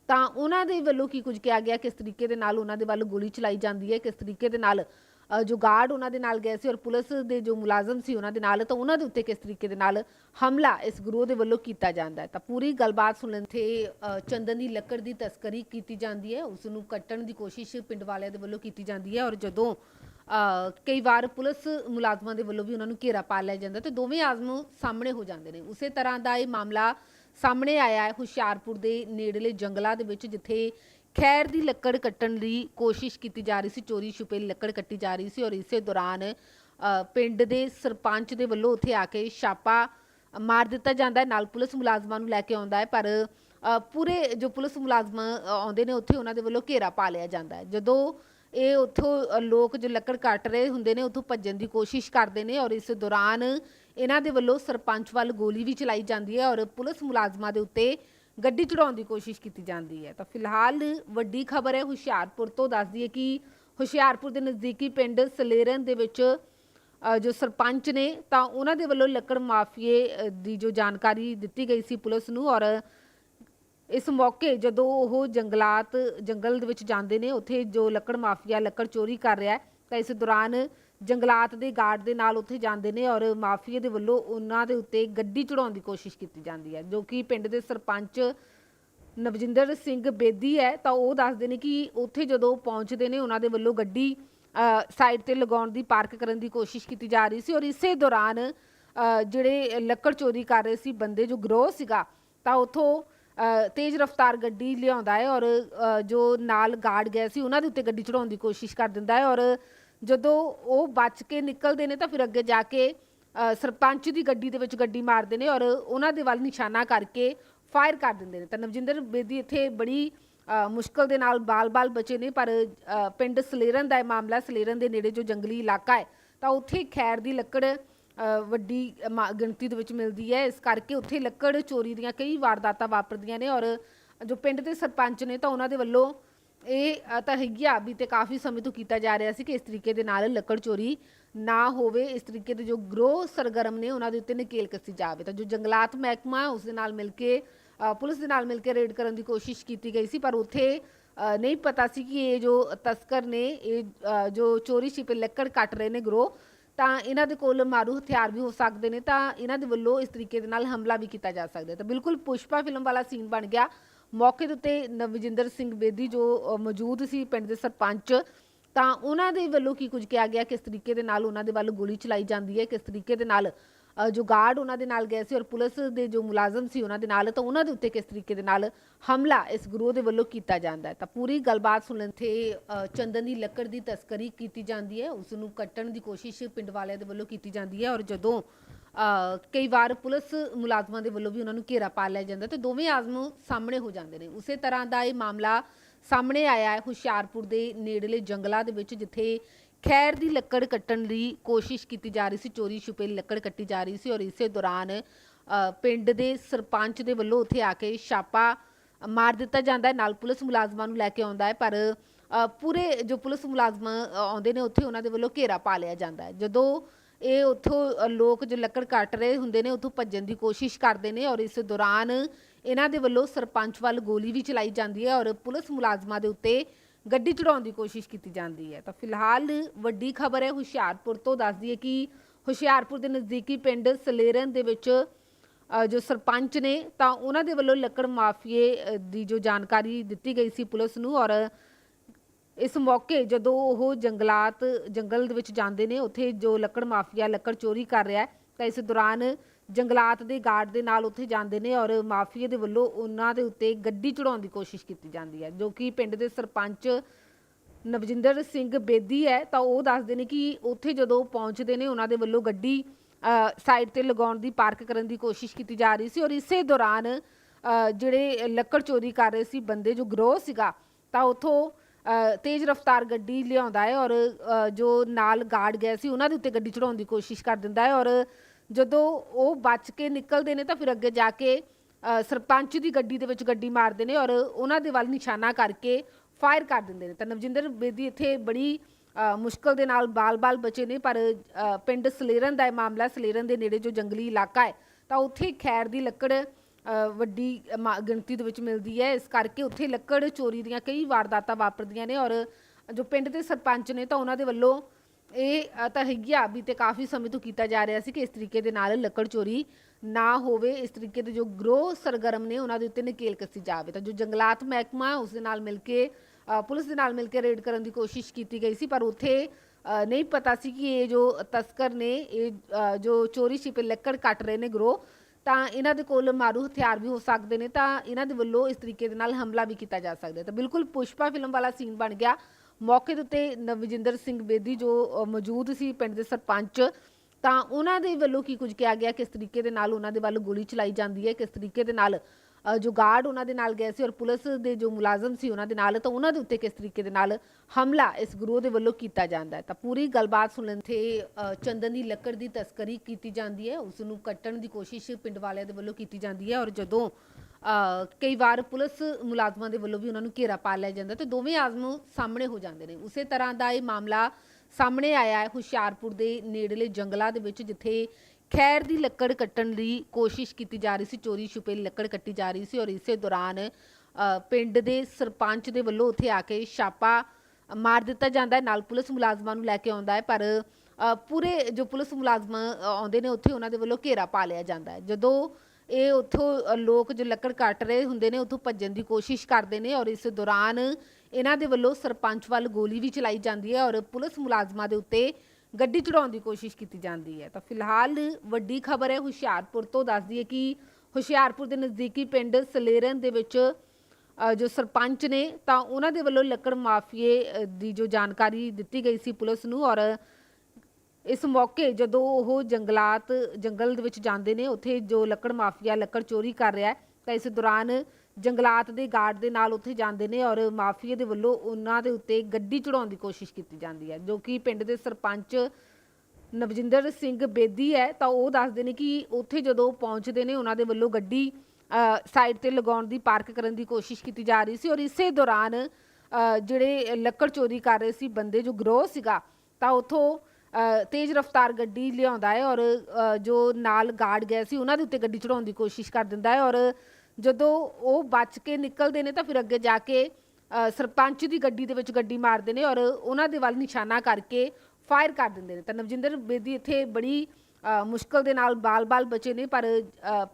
ਤਾਂ ਉਹਨਾਂ ਦੇ ਵੱਲੋਂ ਕੀ ਕੁਝ ਕਿਹਾ ਗਿਆ, ਕਿਸ ਤਰੀਕੇ ਦੇ ਨਾਲ ਉਹਨਾਂ ਦੇ ਵੱਲ ਗੋਲੀ ਚਲਾਈ ਜਾਂਦੀ ਹੈ, ਕਿਸ ਤਰੀਕੇ ਦੇ ਨਾਲ ਜੋ ਗਾਰਡ ਉਹਨਾਂ ਦੇ ਨਾਲ ਗਏ ਸੀ ਔਰ ਪੁਲਿਸ ਦੇ ਜੋ ਮੁਲਾਜ਼ਮ ਸੀ ਉਹਨਾਂ ਦੇ ਨਾਲ ਤਾਂ ਉਹਨਾਂ ਦੇ ਉੱਤੇ ਕਿਸ ਤਰੀਕੇ ਦੇ ਨਾਲ ਹਮਲਾ ਇਸ ਗਰੋਹ ਦੇ ਵੱਲੋਂ ਕੀਤਾ ਜਾਂਦਾ ਹੈ? ਤਾਂ ਪੂਰੀ ਗੱਲਬਾਤ ਸੁਣਨ ਤੇ ਅ, ਚੰਦਨ ਦੀ ਲੱਕੜ ਦੀ ਤਸਕਰੀ ਕੀਤੀ ਜਾਂਦੀ ਹੈ ਉਸ ਨੂੰ ਕੱਟਣ ਦੀ ਕੋਸ਼ਿਸ਼ ਪਿੰਡ ਵਾਲਿਆਂ ਦੇ ਵੱਲੋਂ ਕੀਤੀ ਜਾਂਦੀ ਹੈ ਔਰ ਜਦੋਂ ਅ, ਕਈ ਵਾਰ ਪੁਲਿਸ ਮੁਲਾਜ਼ਮਾਂ ਦੇ ਵੱਲੋਂ ਵੀ ਉਹਨਾਂ ਨੂੰ ਘੇਰਾ ਪਾ ਲਿਆ ਜਾਂਦਾ ਤੇ ਦੋਵੇਂ ਆਜ਼ਮ ਸਾਹਮਣੇ ਹੋ ਜਾਂਦੇ ਨੇ। ਉਸੇ ਤਰ੍ਹਾਂ ਦਾ ਇਹ ਮਾਮਲਾ ਸਾਹਮਣੇ ਆਇਆ ਹੈ ਹੁਸ਼ਿਆਰਪੁਰ ਦੇ ਨੇੜਲੇ ਜੰਗਲਾਂ ਦੇ ਵਿੱਚ ਜਿੱਥੇ ਖੈਰ ਦੀ ਲੱਕੜ ਕੱਟਣ ਦੀ ਕੋਸ਼ਿਸ਼ ਕੀਤੀ ਜਾ ਰਹੀ ਸੀ, ਚੋਰੀ ਛੁਪੇ ਲੱਕੜ ਕੱਟੀ ਜਾ ਰਹੀ ਸੀ ਔਰ ਇਸੇ ਦੌਰਾਨ ਪਿੰਡ ਦੇ ਸਰਪੰਚ ਦੇ ਵੱਲੋਂ ਉੱਥੇ ਆ ਕੇ ਛਾਪਾ ਮਾਰ ਦਿੱਤਾ ਜਾਂਦਾ ਹੈ, ਨਾਲ ਪੁਲਿਸ ਮੁਲਾਜ਼ਮਾਂ ਨੂੰ ਲੈ ਕੇ ਆਉਂਦਾ ਹੈ, ਪਰ ਪੂਰੇ ਜੋ ਪੁਲਿਸ ਮੁਲਾਜ਼ਮ ਆਉਂਦੇ ਨੇ ਉੱਥੇ ਉਹਨਾਂ ਦੇ ਵੱਲੋਂ ਘੇਰਾ ਪਾ ਲਿਆ ਜਾਂਦਾ ਹੈ। ਜਦੋਂ ਇਹ ਉੱਥੋਂ ਲੋਕ ਜੋ ਲੱਕੜ ਕੱਟ ਰਹੇ ਹੁੰਦੇ ਨੇ, ਉੱਥੋਂ ਭੱਜਣ ਦੀ ਕੋਸ਼ਿਸ਼ ਕਰਦੇ ਨੇ ਔਰ ਇਸ ਦੌਰਾਨ ਇਹਨਾਂ ਦੇ ਵੱਲੋਂ ਸਰਪੰਚ ਵੱਲ ਗੋਲੀ ਵੀ ਚਲਾਈ ਜਾਂਦੀ ਹੈ ਔਰ ਪੁਲਿਸ ਮੁਲਾਜ਼ਮਾਂ ਦੇ ਉੱਤੇ ਗੱਡੀ ਚੜਾਉਣ ਦੀ ਕੋਸ਼ਿਸ਼ ਕੀਤੀ ਜਾਂਦੀ ਹੈ। ਤਾਂ ਫਿਲਹਾਲ ਵੱਡੀ ਖਬਰ ਹੈ, ਹੁਸ਼ਿਆਰਪੁਰ ਤੋਂ ਦੱਸਦੀ ਹੈ ਕਿ ਹੁਸ਼ਿਆਰਪੁਰ ਦੇ ਨਜ਼ਦੀਕੀ ਪਿੰਡ ਸਲੇਰਨ ਦੇ ਵਿੱਚ ਜੋ ਸਰਪੰਚ ਨੇ, ਤਾਂ ਉਹਨਾਂ ਦੇ ਵੱਲੋਂ ਲੱਕੜ ਮਾਫੀਏ ਦੀ ਜੋ ਜਾਣਕਾਰੀ ਦਿੱਤੀ ਗਈ ਸੀ ਪੁਲਿਸ ਨੂੰ ਔਰ ਇਸ ਮੌਕੇ ਜਦੋਂ ਉਹ ਜੰਗਲਾਤ, ਜੰਗਲ ਦੇ ਵਿੱਚ ਜਾਂਦੇ ਨੇ, ਉੱਥੇ ਜੋ ਲੱਕੜ ਮਾਫੀਆ, ਲੱਕੜ ਚੋਰੀ ਕਰ ਰਿਹਾ ਹੈ, ਤਾਂ ਇਸ ਦੌਰਾਨ ਜੰਗਲਾਤ ਦੇ ਗਾਰਡ ਦੇ ਨਾਲ ਉੱਥੇ ਜਾਂਦੇ ਨੇ ਔਰ ਮਾਫੀਏ ਦੇ ਵੱਲੋਂ ਉਹਨਾਂ ਦੇ ਉੱਤੇ ਗੱਡੀ ਚੜਾਉਣ ਦੀ ਕੋਸ਼ਿਸ਼ ਕੀਤੀ ਜਾਂਦੀ ਹੈ। ਜੋ ਕਿ ਪਿੰਡ ਦੇ ਸਰਪੰਚ ਨਵਜਿੰਦਰ ਸਿੰਘ ਬੇਦੀ ਹੈ, ਤਾਂ ਉਹ ਦੱਸਦੇ ਨੇ ਕਿ ਉੱਥੇ ਜਦੋਂ ਪਹੁੰਚਦੇ ਨੇ, ਉਹਨਾਂ ਦੇ ਵੱਲੋਂ ਗੱਡੀ ਸਾਈਡ ਤੇ ਲਗਾਉਣ ਦੀ ਪਾਰਕ ਕਰਨ ਦੀ ਕੋਸ਼ਿਸ਼ ਕੀਤੀ ਜਾ ਰਹੀ ਸੀ ਔਰ ਇਸੇ ਦੌਰਾਨ ਜਿਹੜੇ ਲੱਕੜ ਚੋਰੀ ਕਰ ਰਹੇ ਸੀ ਬੰਦੇ, ਜੋ ਗਰੋਹ ਸੀਗਾ, ਤਾਂ ਉਥੋਂ ਤੇਜ਼ ਰਫ਼ਤਾਰ ਗੱਡੀ ਲਿਆਉਂਦਾ ਹੈ ਔਰ ਜੋ ਨਾਲ ਗਾਰਡ ਗਏ ਸੀ, ਉਹਨਾਂ ਦੇ ਉੱਤੇ ਗੱਡੀ ਚੜਾਉਣ ਦੀ ਕੋਸ਼ਿਸ਼ ਕਰ ਦਿੰਦਾ ਹੈ ਔਰ ਜਦੋਂ ਉਹ ਬਚ ਕੇ ਨਿਕਲਦੇ ਨੇ ਤਾਂ ਫਿਰ ਅੱਗੇ ਜਾ ਕੇ ਸਰਪੰਚ ਦੀ ਗੱਡੀ ਦੇ ਵਿੱਚ ਗੱਡੀ ਮਾਰਦੇ ਨੇ ਔਰ ਉਹਨਾਂ ਦੇ ਵੱਲ ਨਿਸ਼ਾਨਾ ਕਰਕੇ ਫਾਇਰ ਕਰ ਦਿੰਦੇ ਨੇ। ਤਾਂ ਨਵਜਿੰਦਰ ਬੇਦੀ ਇੱਥੇ ਬੜੀ ਅ, ਮੁਸ਼ਕਲ ਦੇ ਨਾਲ ਬਾਲ-ਬਾਲ ਬਚੇ ਨੇ ਪਰ ਪਿੰਡ ਸਲੇਰਨ ਦਾ ਇਹ ਮਾਮਲਾ ਸਲੇਰਨ ਦੇ ਨੇੜੇ ਜੋ ਜੰਗਲੀ ਇਲਾਕਾ ਹੈ ਤਾਂ ਉੱਥੇ ਖੈਰ ਦੀ ਲੱਕੜ ਵੱਡੀ ਗਿਣਤੀ ਦੇ ਵਿੱਚ ਮਿਲਦੀ ਹੈ। ਇਸ ਕਰਕੇ ਉੱਥੇ ਲੱਕੜ ਚੋਰੀ ਦੀਆਂ ਕਈ ਵਾਰਦਾਤਾਂ ਵਾਪਰਦੀਆਂ ਨੇ ਔਰ ਜੋ ਪਿੰਡ ਦੇ ਸਰਪੰਚ ਨੇ ਤਾਂ ਉਹਨਾਂ ਦੇ ਵੱਲੋਂ ਇਹ ਤਾਂ ਹੈਗੀ ਆ ਵੀ ਤੇ ਕਾਫੀ ਸਮੇਂ ਤੋਂ ਕੀਤਾ ਜਾ ਰਿਹਾ ਸੀ ਕਿ ਇਸ ਤਰੀਕੇ ਦੇ ਨਾਲ ਲੱਕੜ ਚੋਰੀ ਨਾ ਹੋਵੇ, ਇਸ ਤਰੀਕੇ ਦੇ ਜੋ ਗਰੋਹ ਸਰਗਰਮ ਨੇ, ਉਹਨਾਂ ਦੇ ਉੱਤੇ ਨਕੇਲ ਕੱਸੀ ਜਾਵੇ। ਤਾਂ ਜੋ ਜੰਗਲਾਤ ਮਹਿਕਮਾ ਉਸ ਦੇ ਨਾਲ ਮਿਲ ਕੇ ਪੁਲਿਸ ਦੇ ਨਾਲ ਮਿਲ ਕੇ ਰੇਡ ਕਰਨ ਦੀ ਕੋਸ਼ਿਸ਼ ਕੀਤੀ ਗਈ ਸੀ, ਪਰ ਉੱਥੇ ਨਹੀਂ ਪਤਾ ਸੀ ਕਿ ਇਹ ਜੋ ਤਸਕਰ ਨੇ, ਇਹ ਜੋ ਚੋਰੀ ਛਿਪੇ ਲੱਕੜ ਕੱਟ ਰਹੇ ਨੇ ਗਰੋਹ, ਤਾਂ ਇਹਨਾਂ ਦੇ ਕੋਲ ਮਾਰੂ ਹਥਿਆਰ ਵੀ ਹੋ ਸਕਦੇ ਨੇ, ਤਾਂ ਇਹਨਾਂ ਦੇ ਵੱਲੋਂ ਇਸ ਤਰੀਕੇ ਦੇ ਨਾਲ ਹਮਲਾ ਵੀ ਕੀਤਾ ਜਾ ਸਕਦਾ ਤਾਂ ਬਿਲਕੁਲ ਪੁਸ਼ਪਾ ਫਿਲਮ ਵਾਲਾ ਸੀਨ ਬਣ ਗਿਆ। ਮੌਕੇ ਦੇ ਉੱਤੇ ਨਵਜਿੰਦਰ ਸਿੰਘ ਬੇਦੀ ਜੋ ਮੌਜੂਦ ਸੀ ਪਿੰਡ ਦੇ ਸਰਪੰਚ, ਤਾਂ ਉਹਨਾਂ ਦੇ ਵੱਲੋਂ ਕੀ ਕੁਝ ਕਿਹਾ ਗਿਆ, ਕਿਸ ਤਰੀਕੇ ਦੇ ਨਾਲ ਉਹਨਾਂ ਦੇ ਵੱਲ ਗੋਲੀ ਚਲਾਈ ਜਾਂਦੀ ਹੈ, ਕਿਸ ਤਰੀਕੇ ਦੇ ਨਾਲ ਜੋ ਗਾਰਡ ਉਹਨਾਂ ਦੇ ਨਾਲ ਗਏ ਸੀ ਔਰ ਪੁਲਿਸ ਦੇ ਜੋ ਮੁਲਾਜ਼ਮ ਸੀ ਉਹਨਾਂ ਦੇ ਨਾਲ, ਤਾਂ ਉਹਨਾਂ ਦੇ ਉੱਤੇ ਕਿਸ ਤਰੀਕੇ ਦੇ ਨਾਲ ਹਮਲਾ ਇਸ ਗਰੋਹ ਦੇ ਵੱਲੋਂ ਕੀਤਾ ਜਾਂਦਾ ਹੈ। ਤਾਂ ਪੂਰੀ ਗੱਲਬਾਤ ਸੁਣਨ ਤੇ ਚੰਦਨ ਦੀ ਲੱਕੜ ਦੀ ਤਸਕਰੀ ਕੀਤੀ ਜਾਂਦੀ ਹੈ ਉਸ ਨੂੰ ਕੱਟਣ ਦੀ ਕੋਸ਼ਿਸ਼ ਪਿੰਡ ਵਾਲਿਆਂ ਦੇ ਵੱਲੋਂ ਕੀਤੀ ਜਾਂਦੀ ਹੈ ਔਰ ਜਦੋਂ ਕਈ ਵਾਰ ਪੁਲਿਸ ਮੁਲਾਜ਼ਮਾਂ ਦੇ ਵੱਲੋਂ ਵੀ ਉਹਨਾਂ ਨੂੰ ਘੇਰਾ ਪਾ ਲਿਆ ਜਾਂਦਾ ਤੇ ਦੋਵੇਂ ਆਜ਼ਮ ਸਾਹਮਣੇ ਹੋ ਜਾਂਦੇ ਨੇ। ਉਸੇ ਤਰ੍ਹਾਂ ਦਾ ਇਹ ਮਾਮਲਾ ਸਾਹਮਣੇ ਆਇਆ ਹੈ ਹੁਸ਼ਿਆਰਪੁਰ ਦੇ ਨੇੜਲੇ ਜੰਗਲਾਂ ਦੇ ਵਿੱਚ, ਜਿੱਥੇ ਖੈਰ ਦੀ ਲੱਕੜ ਕੱਟਣ ਦੀ ਕੋਸ਼ਿਸ਼ ਕੀਤੀ ਜਾ ਰਹੀ ਸੀ, ਚੋਰੀ ਛੁਪੇ ਲੱਕੜ ਕੱਟੀ ਜਾ ਰਹੀ ਸੀ ਔਰ ਇਸੇ ਦੌਰਾਨ ਪਿੰਡ ਦੇ ਸਰਪੰਚ ਦੇ ਵੱਲੋਂ ਉੱਥੇ ਆ ਕੇ ਛਾਪਾ ਮਾਰ ਦਿੱਤਾ ਜਾਂਦਾ ਹੈ। ਨਾਲ ਪੁਲਿਸ ਮੁਲਾਜ਼ਮਾਂ ਨੂੰ ਲੈ ਕੇ ਆਉਂਦਾ ਹੈ, ਪਰ ਪੂਰੇ ਜੋ ਪੁਲਿਸ ਮੁਲਾਜ਼ਮ ਆਉਂਦੇ ਨੇ, ਉੱਥੇ ਉਹਨਾਂ ਦੇ ਵੱਲੋਂ ਘੇਰਾ ਪਾ ਲਿਆ ਜਾਂਦਾ ਹੈ। ਜਦੋਂ ਇਹ ਉੱਥੋਂ ਲੋਕ ਜੋ ਲੱਕੜ ਕੱਟ ਰਹੇ ਹੁੰਦੇ ਨੇ, ਉੱਥੋਂ ਭੱਜਣ ਦੀ ਕੋਸ਼ਿਸ਼ ਕਰਦੇ ਨੇ ਔਰ ਇਸ ਦੌਰਾਨ ਇਹਨਾਂ ਦੇ ਵੱਲੋਂ ਸਰਪੰਚ ਵੱਲ ਗੋਲੀ ਵੀ ਚਲਾਈ ਜਾਂਦੀ ਹੈ ਔਰ ਪੁਲਿਸ ਮੁਲਾਜ਼ਮਾਂ ਦੇ ਉੱਤੇ ਗੱਡੀ ਚੜਾਉਣ ਦੀ ਕੋਸ਼ਿਸ਼ ਕੀਤੀ ਜਾਂਦੀ ਹੈ। ਤਾਂ ਫਿਲਹਾਲ ਵੱਡੀ ਖਬਰ ਹੈ ਹੁਸ਼ਿਆਰਪੁਰ ਤੋਂ, ਦੱਸਦੀ ਹੈ ਕਿ ਹੁਸ਼ਿਆਰਪੁਰ ਦੇ ਨਜ਼ਦੀਕੀ ਪਿੰਡ ਸਲੇਰਨ ਦੇ ਵਿੱਚ ਜੋ ਸਰਪੰਚ ਨੇ, ਤਾਂ ਉਹਨਾਂ ਦੇ ਵੱਲੋਂ ਲੱਕੜ ਮਾਫੀਏ ਦੀ ਜੋ ਜਾਣਕਾਰੀ ਦਿੱਤੀ ਗਈ ਸੀ ਪੁਲਿਸ ਨੂੰ ਔਰ ਇਸ ਮੌਕੇ ਜਦੋਂ ਉਹ ਜੰਗਲਾਤ, ਜੰਗਲ ਦੇ ਵਿੱਚ ਜਾਂਦੇ ਨੇ, ਉੱਥੇ ਜੋ ਲੱਕੜ ਮਾਫੀਆ, ਲੱਕੜ ਚੋਰੀ ਕਰ ਰਿਹਾ ਹੈ, ਤਾਂ ਇਸ ਦੌਰਾਨ ਜੰਗਲਾਤ ਦੇ ਗਾਰਡ ਦੇ ਨਾਲ ਉੱਥੇ ਜਾਂਦੇ ਨੇ ਔਰ ਮਾਫੀਏ ਦੇ ਵੱਲੋਂ ਉਹਨਾਂ ਦੇ ਉੱਤੇ ਗੱਡੀ ਚੜਾਉਣ ਦੀ ਕੋਸ਼ਿਸ਼ ਕੀਤੀ ਜਾਂਦੀ ਹੈ, ਜੋ ਕਿ ਪਿੰਡ ਦੇ ਸਰਪੰਚ ਨਵਜਿੰਦਰ ਸਿੰਘ ਬੇਦੀ ਹੈ, ਤਾਂ ਉਹ ਦੱਸਦੇ ਨੇ ਕਿ ਉੱਥੇ ਜਦੋਂ ਪਹੁੰਚਦੇ ਨੇ, ਉਹਨਾਂ ਦੇ ਵੱਲੋਂ ਗੱਡੀ ਸਾਈਡ ਤੇ ਲਗਾਉਣ ਦੀ, ਪਾਰਕ ਕਰਨ ਦੀ ਕੋਸ਼ਿਸ਼ ਕੀਤੀ ਜਾ ਰਹੀ ਸੀ ਔਰ ਇਸੇ ਦੌਰਾਨ ਜਿਹੜੇ ਲੱਕੜ ਚੋਰੀ ਕਰ ਰਹੇ ਸੀ, ਬੰਦੇ ਜੋ ਗਰੋਹ ਸੀਗਾ, ਤਾਂ ਉਥੋਂ ਤੇਜ਼ ਰਫ਼ਤਾਰ ਗੱਡੀ ਲਿਆਉਂਦਾ ਹੈ ਔਰ ਜੋ ਨਾਲ ਗਾਰਡ ਗਏ ਸੀ ਉਹਨਾਂ ਦੇ ਉੱਤੇ ਗੱਡੀ ਚੜਾਉਣ ਦੀ ਕੋਸ਼ਿਸ਼ ਕਰ ਦਿੰਦਾ ਹੈ ਔਰ ਜਦੋਂ ਉਹ ਬਚ ਕੇ ਨਿਕਲਦੇ ਨੇ ਤਾਂ ਫਿਰ ਅੱਗੇ ਜਾ ਕੇ ਸਰਪੰਚ ਦੀ ਗੱਡੀ ਦੇ ਵਿੱਚ ਗੱਡੀ ਮਾਰਦੇ ਨੇ ਔਰ ਉਹਨਾਂ ਦੇ ਵੱਲ ਨਿਸ਼ਾਨਾ ਕਰਕੇ ਫਾਇਰ ਕਰ ਦਿੰਦੇ ਨੇ। ਤਾਂ ਨਵਜਿੰਦਰ ਬੇਦੀ ਇੱਥੇ ਬੜੀ ਅ, ਮੁਸ਼ਕਲ ਦੇ ਨਾਲ ਬਾਲ-ਬਾਲ ਬਚੇ ਨੇ ਪਰ ਪਿੰਡ ਸਲੇਰਨ ਦਾ ਇਹ ਮਾਮਲਾ ਸਲੇਰਨ ਦੇ ਨੇੜੇ ਜੋ ਜੰਗਲੀ ਇਲਾਕਾ ਹੈ ਤਾਂ ਉੱਥੇ ਖੈਰ ਦੀ ਲੱਕੜ ਵੱਡੀ ਮਾ- ਗਿਣਤੀ ਦੇ ਵਿੱਚ ਮਿਲਦੀ ਹੈ। ਇਸ ਕਰਕੇ ਉੱਥੇ ਲੱਕੜ ਚੋਰੀ ਦੀਆਂ ਕਈ ਵਾਰਦਾਤਾਂ ਵਾਪਰਦੀਆਂ ਨੇ ਔਰ ਜੋ ਪਿੰਡ ਦੇ ਸਰਪੰਚ ਨੇ ਤਾਂ ਉਹਨਾਂ ਦੇ ਵੱਲੋਂ ਇਹ ਅ, ਤਾਂ ਹੈਗੀ ਆ ਵੀ ਤੇ ਕਾਫੀ ਸਮੇਂ ਤੋਂ ਕੀਤਾ ਜਾ ਰਿਹਾ ਸੀ ਕਿ ਇਸ ਤਰੀਕੇ ਦੇ ਨਾਲ ਲੱਕੜ ਚੋਰੀ ਨਾ ਹੋਵੇ। ਇਸ ਤਰੀਕੇ ਦੇ ਜੋ ਗਰੋਹ ਸਰਗਰਮ ਨੇ ਉਹਨਾਂ ਦੇ ਉੱਤੇ ਨਕੇਲ ਕੱਸੀ ਜਾਵੇ। ਤਾਂ ਜੋ ਜੰਗਲਾਤ ਮਹਿਕਮਾ ਹੈ, ਉਸ ਦੇ ਨਾਲ ਮਿਲ ਕੇ ਅ, ਪੁਲਿਸ ਦੇ ਨਾਲ ਮਿਲ ਕੇ ਰੇਡ ਕਰਨ ਦੀ ਕੋਸ਼ਿਸ਼ ਕੀਤੀ ਗਈ ਸੀ ਪਰ ਉੱਥੇ ਅ, ਨਹੀਂ ਪਤਾ ਸੀ ਕਿ ਇਹ ਜੋ ਤਸਕਰ ਨੇ ਇਹ ਅ, ਜੋ ਚੋਰੀ ਛਿਪੇ ਲੱਕੜ ਕੱਟ ਰਹੇ ਨੇ ਗਰੋਹ ਤਾਂ ਇਹਨਾਂ ਦੇ ਕੋਲ ਮਾਰੂ ਹਥਿਆਰ ਵੀ ਹੋ ਸਕਦੇ ਨੇ, ਤਾਂ ਇਹਨਾਂ ਦੇ ਵੱਲੋਂ ਇਸ ਤਰੀਕੇ ਦੇ ਨਾਲ ਹਮਲਾ ਵੀ ਕੀਤਾ ਜਾ ਸਕਦਾ ਤਾਂ ਬਿਲਕੁਲ ਪੁਸ਼ਪਾ ਫਿਲਮ ਵਾਲਾ ਸੀਨ ਬਣ ਗਿਆ। ਮੌਕੇ ਦੇ ਉੱਤੇ ਨਵਜਿੰਦਰ ਸਿੰਘ ਬੇਦੀ ਜੋ ਮੌਜੂਦ ਸੀ ਪਿੰਡ ਦੇ ਸਰਪੰਚ, ਤਾਂ ਉਹਨਾਂ ਦੇ ਵੱਲੋਂ ਕੀ ਕੁਝ ਕਿਹਾ ਗਿਆ, ਕਿਸ ਤਰੀਕੇ ਦੇ ਨਾਲ ਉਹਨਾਂ ਦੇ ਵੱਲ ਗੋਲੀ ਚਲਾਈ ਜਾਂਦੀ ਹੈ, ਕਿਸ ਤਰੀਕੇ ਦੇ ਨਾਲ ਜੋ ਗਾਰਡ ਉਹਨਾਂ ਦੇ ਨਾਲ ਗਏ ਸੀ ਔਰ ਪੁਲਿਸ ਦੇ ਜੋ ਮੁਲਾਜ਼ਮ ਸੀ ਉਹਨਾਂ ਦੇ ਨਾਲ ਤਾਂ ਉਹਨਾਂ ਦੇ ਉੱਤੇ ਕਿਸ ਤਰੀਕੇ ਦੇ ਨਾਲ ਹਮਲਾ ਇਸ ਗਰੋਹ ਦੇ ਵੱਲੋਂ ਕੀਤਾ ਜਾਂਦਾ ਹੈ? ਤਾਂ ਪੂਰੀ ਗੱਲਬਾਤ ਸੁਣਨ ਤੇ ਚੰਦਨ ਦੀ ਲੱਕੜ ਦੀ ਤਸਕਰੀ ਕੀਤੀ ਜਾਂਦੀ ਹੈ ਉਸ ਨੂੰ ਕੱਟਣ ਦੀ ਕੋਸ਼ਿਸ਼ ਪਿੰਡ ਵਾਲਿਆਂ ਦੇ ਵੱਲੋਂ ਕੀਤੀ ਜਾਂਦੀ ਹੈ ਔਰ ਜਦੋਂ ਅ, ਕਈ ਵਾਰ ਪੁਲਿਸ ਮੁਲਾਜ਼ਮਾਂ ਦੇ ਵੱਲੋਂ ਵੀ ਉਹਨਾਂ ਨੂੰ ਘੇਰਾ ਪਾ ਲਿਆ ਜਾਂਦਾ ਤੇ ਦੋਵੇਂ ਆਜ਼ਮ ਸਾਹਮਣੇ ਹੋ ਜਾਂਦੇ ਨੇ। ਉਸੇ ਤਰ੍ਹਾਂ ਦਾ ਇਹ ਮਾਮਲਾ ਸਾਹਮਣੇ ਆਇਆ ਹੈ ਹੁਸ਼ਿਆਰਪੁਰ ਦੇ ਨੇੜਲੇ ਜੰਗਲਾਂ ਦੇ ਵਿੱਚ ਜਿੱਥੇ ਖੈਰ ਦੀ ਲੱਕੜ ਕੱਟਣ ਦੀ ਕੋਸ਼ਿਸ਼ ਕੀਤੀ ਜਾ ਰਹੀ ਸੀ, ਚੋਰੀ ਛੁਪੇ ਲੱਕੜ ਕੱਟੀ ਜਾ ਰਹੀ ਸੀ ਔਰ ਇਸੇ ਦੌਰਾਨ ਪਿੰਡ ਦੇ ਸਰਪੰਚ ਦੇ ਵੱਲੋਂ ਉੱਥੇ ਆ ਕੇ ਛਾਪਾ ਮਾਰ ਦਿੱਤਾ ਜਾਂਦਾ ਹੈ। ਨਾਲ ਪੁਲਿਸ ਮੁਲਾਜ਼ਮਾਂ ਨੂੰ ਲੈ ਕੇ ਆਉਂਦਾ ਹੈ, ਪਰ ਪੂਰੇ ਜੋ ਪੁਲਿਸ ਮੁਲਾਜ਼ਮ ਆਉਂਦੇ ਨੇ ਉੱਥੇ ਉਹਨਾਂ ਦੇ ਵੱਲੋਂ ਘੇਰਾ ਪਾ ਲਿਆ ਜਾਂਦਾ ਹੈ। ਜਦੋਂ ਇਹ ਉੱਥੋਂ ਲੋਕ ਜੋ ਲੱਕੜ ਕੱਟ ਰਹੇ ਹੁੰਦੇ ਨੇ, ਉੱਥੋਂ ਭੱਜਣ ਦੀ ਕੋਸ਼ਿਸ਼ ਕਰਦੇ ਨੇ ਔਰ ਇਸ ਦੌਰਾਨ ਇਹਨਾਂ ਦੇ ਵੱਲੋਂ ਸਰਪੰਚ ਵੱਲ ਗੋਲੀ ਵੀ ਚਲਾਈ ਜਾਂਦੀ ਹੈ ਔਰ ਪੁਲਿਸ ਮੁਲਾਜ਼ਮਾਂ ਦੇ ਉੱਤੇ ਗੱਡੀ ਚੜਾਉਣ ਦੀ ਕੋਸ਼ਿਸ਼ ਕੀਤੀ ਜਾਂਦੀ ਹੈ। ਤਾਂ ਫਿਲਹਾਲ ਵੱਡੀ ਖਬਰ ਹੈ ਹੁਸ਼ਿਆਰਪੁਰ ਤੋਂ ਦੱਸਦੀ ਹੈ ਕਿ ਹੁਸ਼ਿਆਰਪੁਰ ਦੇ ਨਜ਼ਦੀਕੀ ਪਿੰਡ ਸਲੇਰਨ ਦੇ ਵਿੱਚ ਜੋ ਸਰਪੰਚ ਨੇ, ਤਾਂ ਉਹਨਾਂ ਦੇ ਵੱਲੋਂ ਲੱਕੜ ਮਾਫੀਏ ਦੀ ਜੋ ਜਾਣਕਾਰੀ ਦਿੱਤੀ ਗਈ ਸੀ ਪੁਲਿਸ ਨੂੰ ਔਰ ਇਸ ਮੌਕੇ ਜਦੋਂ ਉਹ ਜੰਗਲਾਤ, ਜੰਗਲ ਦੇ ਵਿੱਚ ਜਾਂਦੇ ਨੇ, ਉੱਥੇ ਜੋ ਲੱਕੜ ਮਾਫੀਆ, ਲੱਕੜ ਚੋਰੀ ਕਰ ਰਿਹਾ ਹੈ, ਤਾਂ ਇਸ ਦੌਰਾਨ ਜੰਗਲਾਤ ਦੇ ਗਾਰਡ ਦੇ ਨਾਲ ਉੱਥੇ ਜਾਂਦੇ ਨੇ ਔਰ ਮਾਫੀਏ ਦੇ ਵੱਲੋਂ ਉਹਨਾਂ ਦੇ ਉੱਤੇ ਗੱਡੀ ਚੜਾਉਣ ਦੀ ਕੋਸ਼ਿਸ਼ ਕੀਤੀ ਜਾਂਦੀ ਹੈ, ਜੋ ਕਿ ਪਿੰਡ ਦੇ ਸਰਪੰਚ ਨਵਜਿੰਦਰ ਸਿੰਘ ਬੇਦੀ ਹੈ। ਤਾਂ ਉਹ ਦੱਸਦੇ ਨੇ ਕਿ ਉੱਥੇ ਜਦੋਂ ਪਹੁੰਚਦੇ ਨੇ, ਉਹਨਾਂ ਦੇ ਵੱਲੋਂ ਗੱਡੀ ਸਾਈਡ ਤੇ ਲਗਾਉਣ ਦੀ, ਪਾਰਕ ਕਰਨ ਦੀ ਕੋਸ਼ਿਸ਼ ਕੀਤੀ ਜਾ ਰਹੀ ਸੀ ਔਰ ਇਸੇ ਦੌਰਾਨ ਜਿਹੜੇ ਲੱਕੜ ਚੋਰੀ ਕਰ ਰਹੇ ਸੀ, ਬੰਦੇ ਜੋ ਗਰੋਹ ਸੀਗਾ, ਤਾਂ ਉਥੋਂ ਤੇਜ਼ ਰਫ਼ਤਾਰ ਗੱਡੀ ਲਿਆਉਂਦਾ ਹੈ ਔਰ ਜੋ ਨਾਲ ਗਾਰਡ ਗਏ ਸੀ, ਉਹਨਾਂ ਦੇ ਉੱਤੇ ਗੱਡੀ ਚੜਾਉਣ ਦੀ ਕੋਸ਼ਿਸ਼ ਕਰ ਦਿੰਦਾ ਹੈ ਔਰ ਜਦੋਂ ਉਹ ਬਚ ਕੇ ਨਿਕਲਦੇ ਨੇ ਤਾਂ ਫਿਰ ਅੱਗੇ ਜਾ ਕੇ ਸਰਪੰਚ ਦੀ ਗੱਡੀ ਦੇ ਵਿੱਚ ਗੱਡੀ ਮਾਰਦੇ ਨੇ ਔਰ ਉਹਨਾਂ ਦੇ ਵੱਲ ਨਿਸ਼ਾਨਾ ਕਰਕੇ ਫਾਇਰ ਕਰ ਦਿੰਦੇ ਨੇ। ਤਾਂ ਨਵਜਿੰਦਰ ਬੇਦੀ ਇੱਥੇ ਬੜੀ ਮੁਸ਼ਕਲ ਦੇ ਨਾਲ ਬਾਲ-ਬਾਲ ਬਚੇ ਨੇ, ਪਰ